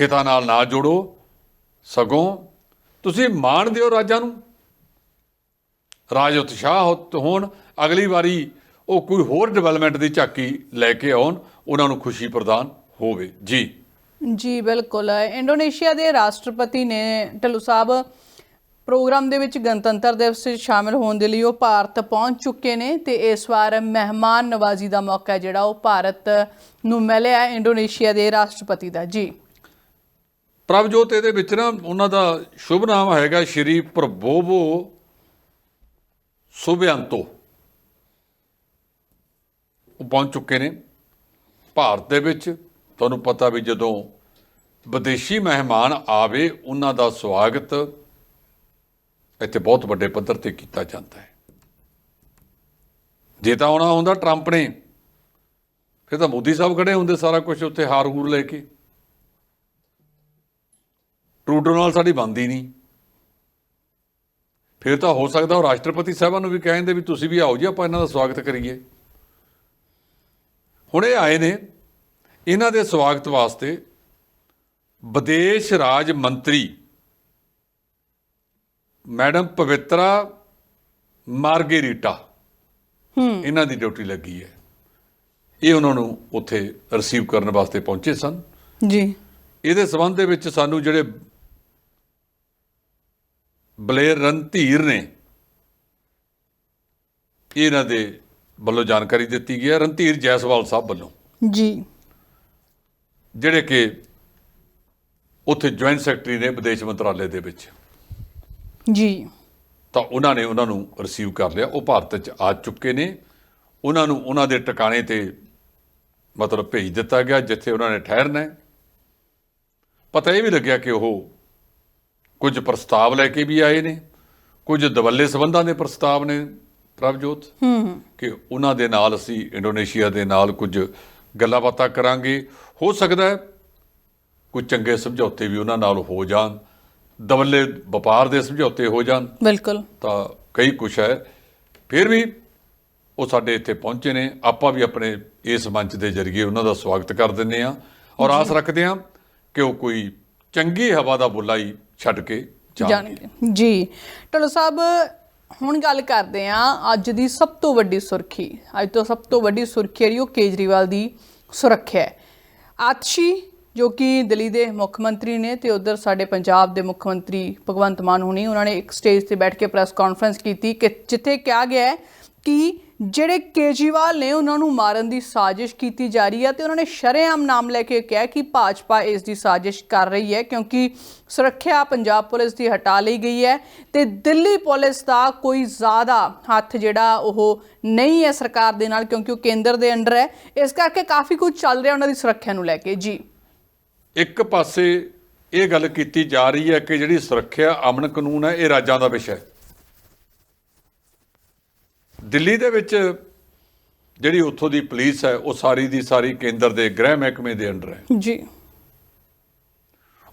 B: ਹਿੱਤਾਂ ਨਾਲ ਨਾ ਜੋੜੋ, ਸਗੋਂ ਤੁਸੀਂ ਮਾਣ ਦਿਓ ਰਾਜਾਂ ਨੂੰ। ਰਾਜ ਉਤਸ਼ਾਹ ਹੋਣ, ਅਗਲੀ ਵਾਰੀ ਉਹ ਕੋਈ ਹੋਰ ਡਿਵੈਲਪਮੈਂਟ ਦੀ ਝਾਕੀ ਲੈ ਕੇ ਆਉਣ, ਉਹਨਾਂ ਨੂੰ ਖੁਸ਼ੀ ਪ੍ਰਦਾਨ ਹੋਵੇ। ਜੀ।
A: ਜੀ, ਬਿਲਕੁਲ। ਇੰਡੋਨੇਸ਼ੀਆ ਦੇ ਰਾਸ਼ਟਰਪਤੀ ਨੇ ਢਿੱਲੋਂ ਸਾਹਿਬ, ਪ੍ਰੋਗਰਾਮ ਦੇ ਵਿੱਚ ਗਣਤੰਤਰ ਦਿਵਸ ਵਿੱਚ ਸ਼ਾਮਿਲ ਹੋਣ ਦੇ ਲਈ ਉਹ ਭਾਰਤ ਪਹੁੰਚ ਚੁੱਕੇ ਨੇ ਤੇ ਇਸ ਵਾਰ ਮਹਿਮਾਨ ਨਵਾਜ਼ੀ ਦਾ ਮੌਕਾ ਜਿਹੜਾ ਉਹ ਭਾਰਤ ਨੂੰ ਮਿਲਿਆ ਇੰਡੋਨੇਸ਼ੀਆ ਦੇ ਰਾਸ਼ਟਰਪਤੀ ਦਾ। ਜੀ।
B: ਪ੍ਰਭਜੋਤ ਇਹਦੇ ਵਿੱਚ ਨਾ ਉਹਨਾਂ ਦਾ ਸ਼ੁਭ ਨਾਮ ਹੈਗਾ ਸ਼੍ਰੀ ਪ੍ਰਭੋਵੋ ਸੁਬਿਆੰਤੋ ਉਹ ਪਹੁੰਚ ਚੁੱਕੇ ਨੇ ਭਾਰਤ ਦੇ ਵਿੱਚ। ਤੁਹਾਨੂੰ ਪਤਾ ਵੀ ਜਦੋਂ ਵਿਦੇਸ਼ੀ ਮਹਿਮਾਨ ਆਵੇ, ਉਹਨਾਂ ਦਾ ਸਵਾਗਤ ਇੱਥੇ ਬਹੁਤ ਵੱਡੇ ਪੱਧਰ ਤੇ ਕੀਤਾ ਜਾਂਦਾ ਹੈ। ਜੇ ਤਾਂ ਆਉਣਾ ਹੁੰਦਾ, ਟਰੰਪ ਨੇ, ਫਿਰ ਤਾਂ ਮੋਦੀ ਸਾਹਿਬ ਖੜੇ ਹੁੰਦੇ ਸਾਰਾ ਕੁਝ ਉੱਥੇ ਹਾਰ ਹੂਰ ਲੈ ਕੇ। ਟਰੂਡੋ ਨਾਲ ਸਾਡੀ ਬਣਦੀ ਨਹੀਂ। ਫਿਰ ਤਾਂ ਹੋ ਸਕਦਾ ਉਹ ਰਾਸ਼ਟਰਪਤੀ ਸਾਹਿਬਾਂ ਨੂੰ ਵੀ ਕਹਿੰਦੇ ਵੀ ਤੁਸੀਂ ਵੀ ਆਓ ਜੀ ਆਪਾਂ ਇਹਨਾਂ ਦਾ ਸਵਾਗਤ ਕਰੀਏ। ਹੁਣ ਇਹ ਆਏ ਨੇ ਇਹਨਾਂ ਦੇ ਸਵਾਗਤ ਵਾਸਤੇ ਵਿਦੇਸ਼ ਰਾਜ ਮੰਤਰੀ ਮੈਡਮ ਪਵਿੱਤਰਾ ਮਾਰਗੇਰੀਟਾ।
A: ਹੂੰ।
B: ਇਹਨਾਂ ਦੀ ਡਿਊਟੀ ਲੱਗੀ ਹੈ। ਇਹ ਉਹਨਾਂ ਨੂੰ ਉੱਥੇ ਰਿਸੀਵ ਕਰਨ ਵਾਸਤੇ ਪਹੁੰਚੇ ਸਨ।
A: ਜੀ।
B: ਇਹਦੇ ਸਬੰਧ ਦੇ ਵਿੱਚ ਸਾਨੂੰ ਜਿਹੜੇ ਬਲੇਰ ਰਣਧੀਰ ਨੇ ਇਹਨਾਂ ਦੇ ਵੱਲੋਂ ਜਾਣਕਾਰੀ ਦਿੱਤੀ ਗਈ ਹੈ ਰਣਧੀਰ ਜੈਸਵਾਲ ਸਾਹਿਬ ਵੱਲੋਂ।
A: ਜੀ।
B: ਜਿਹੜੇ ਕਿ ਉੱਥੇ ਜੁਆਇੰਟ ਸੈਕਟਰੀ ਨੇ ਵਿਦੇਸ਼ ਮੰਤਰਾਲੇ ਦੇ ਵਿੱਚ।
A: ਜੀ।
B: ਤਾਂ ਉਹਨਾਂ ਨੇ ਉਹਨਾਂ ਨੂੰ ਰਿਸੀਵ ਕਰ ਲਿਆ। ਉਹ ਭਾਰਤ 'ਚ ਆ ਚੁੱਕੇ ਨੇ। ਉਹਨਾਂ ਨੂੰ ਉਹਨਾਂ ਦੇ ਟਿਕਾਣੇ ਤੇ ਮਤਲਬ ਭੇਜ ਦਿੱਤਾ ਗਿਆ ਜਿੱਥੇ ਉਹਨਾਂ ਨੇ ਠਹਿਰਨਾ ਹੈ। ਪਤਾ ਇਹ ਵੀ ਲੱਗਿਆ ਕਿ ਉਹ ਕੁਝ ਪ੍ਰਸਤਾਵ ਲੈ ਕੇ ਵੀ ਆਏ ਨੇ ਕੁਝ ਦਵੱਲੇ ਸੰਬੰਧਾਂ ਦੇ ਪ੍ਰਸਤਾਵ ਨੇ ਪ੍ਰਭਜੋਤ
A: ਹੂੰ।
B: ਕਿ ਉਹਨਾਂ ਦੇ ਨਾਲ ਅਸੀਂ ਇੰਡੋਨੇਸ਼ੀਆ ਦੇ ਨਾਲ ਕੁਝ ਗੱਲਾਂ ਬਾਤਾਂ ਕਰਾਂਗੇ। ਹੋ ਸਕਦਾ ਹੈ ਕੁਝ ਚੰਗੇ ਸਮਝੌਤੇ ਵੀ ਉਹਨਾਂ ਨਾਲ ਹੋ ਜਾਣ ਦਵੱਲੇ ਵਪਾਰ ਦੇ ਸਮਝੌਤੇ ਹੋ ਜਾਣ।
A: ਬਿਲਕੁਲ।
B: ਤਾਂ ਕਈ ਕੁਛ ਹੈ। ਫਿਰ ਵੀ ਉਹ ਸਾਡੇ ਇੱਥੇ ਪਹੁੰਚੇ ਨੇ। ਆਪਾਂ ਵੀ ਆਪਣੇ ਇਸ ਮੰਚ ਦੇ ਜ਼ਰੀਏ ਉਹਨਾਂ ਦਾ ਸਵਾਗਤ ਕਰ ਦਿੰਨੇ ਆ ਔਰ ਆਸ ਰੱਖਦੇ ਆ ਕਿ ਉਹ ਕੋਈ ਚੰਗੀ ਹਵਾ ਦਾ ਬੁੱਲਾ ਹੀ ਛੱਡ ਕੇ ਜਾਣਗੇ।
A: ਜੀ। ਟਲੋ ਸਾਹਿਬ, ਹੁਣ ਗੱਲ ਕਰਦੇ ਆ ਅੱਜ ਦੀ ਸਭ ਤੋਂ ਵੱਡੀ ਸੁਰਖੀ। ਅੱਜ ਤੋਂ ਸਭ ਤੋਂ ਵੱਡੀ ਸੁਰਖੀ ਜਿਹੜੀ ਉਹ ਕੇਜਰੀਵਾਲ ਦੀ ਸੁਰੱਖਿਆ ਹੈ। ਆਤਸ਼ੀ, ਜੋ ਕਿ ਦਿੱਲੀ ਦੇ ਮੁੱਖ ਮੰਤਰੀ ਨੇ ਤੇ ਉਧਰ ਸਾਡੇ ਪੰਜਾਬ ਦੇ ਮੁੱਖ ਮੰਤਰੀ ਭਗਵੰਤ ਮਾਨ ਹੁਣੀ, ਉਹਨਾਂ ਨੇ ਇੱਕ ਸਟੇਜ ਤੇ ਬੈਠ ਕੇ ਪ੍ਰੈਸ ਕਾਨਫਰੰਸ ਕੀਤੀ ਕਿ ਜਿੱਥੇ ਕਿਹਾ ਗਿਆ ਹੈ ਕਿ ਜਿਹੜੇ ਕੇਜਰੀਵਾਲ ਨੇ ਉਹਨਾਂ ਨੂੰ ਮਾਰਨ ਦੀ ਸਾਜ਼ਿਸ਼ ਕੀਤੀ ਜਾ ਰਹੀ ਹੈ ਤੇ ਉਹਨਾਂ ਨੇ ਸ਼ਰੇਆਮ ਨਾਮ ਲੈ ਕੇ ਕਿਹਾ ਕਿ ਭਾਜਪਾ ਇਸ ਦੀ ਸਾਜ਼ਿਸ਼ ਕਰ ਰਹੀ ਹੈ ਕਿਉਂਕਿ ਸੁਰੱਖਿਆ ਪੰਜਾਬ ਪੁਲਿਸ ਦੀ ਹਟਾ ਲਈ ਗਈ ਹੈ ਤੇ ਦਿੱਲੀ ਪੁਲਿਸ ਦਾ ਕੋਈ ਜ਼ਿਆਦਾ ਹੱਥ ਜਿਹੜਾ ਉਹ ਨਹੀਂ ਹੈ ਸਰਕਾਰ ਦੇ ਨਾਲ ਕਿਉਂਕਿ ਉਹ ਕੇਂਦਰ ਦੇ ਅੰਡਰ ਹੈ। ਇਸ ਕਰਕੇ ਕਾਫੀ ਕੁਝ ਚੱਲ ਰਿਹਾ ਉਹਨਾਂ ਦੀ ਸੁਰੱਖਿਆ ਨੂੰ ਲੈ ਕੇ। ਜੀ।
B: ਇੱਕ ਪਾਸੇ ਇਹ ਗੱਲ ਕੀਤੀ ਜਾ ਰਹੀ ਹੈ ਕਿ ਜਿਹੜੀ ਸੁਰੱਖਿਆ ਅਮਨ ਕਾਨੂੰਨ ਹੈ, ਇਹ ਰਾਜਾਂ ਦਾ ਵਿਸ਼ਾ ਹੈ। ਦਿੱਲੀ ਦੇ ਵਿੱਚ ਜਿਹੜੀ ਉੱਥੋਂ ਦੀ ਪੁਲਿਸ ਹੈ ਉਹ ਸਾਰੀ ਦੀ ਸਾਰੀ ਕੇਂਦਰ ਦੇ ਗ੍ਰਹਿ ਮਹਿਕਮੇ ਦੇ ਅੰਡਰ ਹੈ।
A: ਜੀ।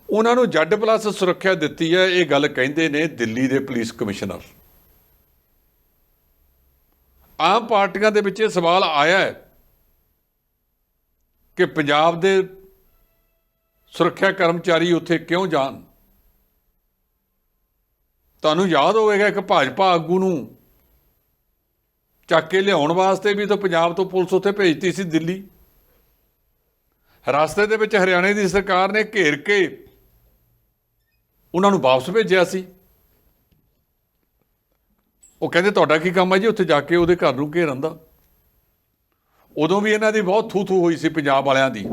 B: ਉਹਨਾਂ ਨੂੰ ਜੱਡ ਪਲੱਸ ਸੁਰੱਖਿਆ ਦਿੱਤੀ ਹੈ ਇਹ ਗੱਲ ਕਹਿੰਦੇ ਨੇ ਦਿੱਲੀ ਦੇ ਪੁਲਿਸ ਕਮਿਸ਼ਨਰ। ਆਮ ਪਾਰਟੀਆਂ ਦੇ ਵਿੱਚ ਇਹ ਸਵਾਲ ਆਇਆ ਹੈ ਕਿ ਪੰਜਾਬ ਦੇ ਸੁਰੱਖਿਆ ਕਰਮਚਾਰੀ ਉੱਥੇ ਕਿਉਂ ਜਾਣ? ਤੁਹਾਨੂੰ ਯਾਦ ਹੋਵੇਗਾ ਇੱਕ ਭਾਜਪਾ ਆਗੂ ਨੂੰ ਚੱਕ ਕੇ ਲਿਆਉਣ ਵਾਸਤੇ ਵੀ ਤਾਂ ਪੰਜਾਬ ਤੋਂ ਪੁਲਿਸ ਉੱਥੇ ਭੇਜਤੀ ਸੀ ਦਿੱਲੀ। ਰਸਤੇ ਦੇ ਵਿੱਚ ਹਰਿਆਣੇ ਦੀ ਸਰਕਾਰ ਨੇ ਘੇਰ ਕੇ ਉਹਨਾਂ ਨੂੰ ਵਾਪਸ ਭੇਜਿਆ ਸੀ। ਉਹ ਕਹਿੰਦੇ, ਤੁਹਾਡਾ ਕੀ ਕੰਮ ਹੈ ਜੀ? ਉੱਥੇ ਜਾ ਕੇ ਉਹਦੇ ਘਰ ਨੂੰ ਘੇਰਨ ਦਾ। ਉਦੋਂ ਵੀ ਇਹਨਾਂ ਦੀ ਬਹੁਤ ਥੂ ਥੂ ਹੋਈ ਸੀ ਪੰਜਾਬ ਵਾਲਿਆਂ ਦੀ।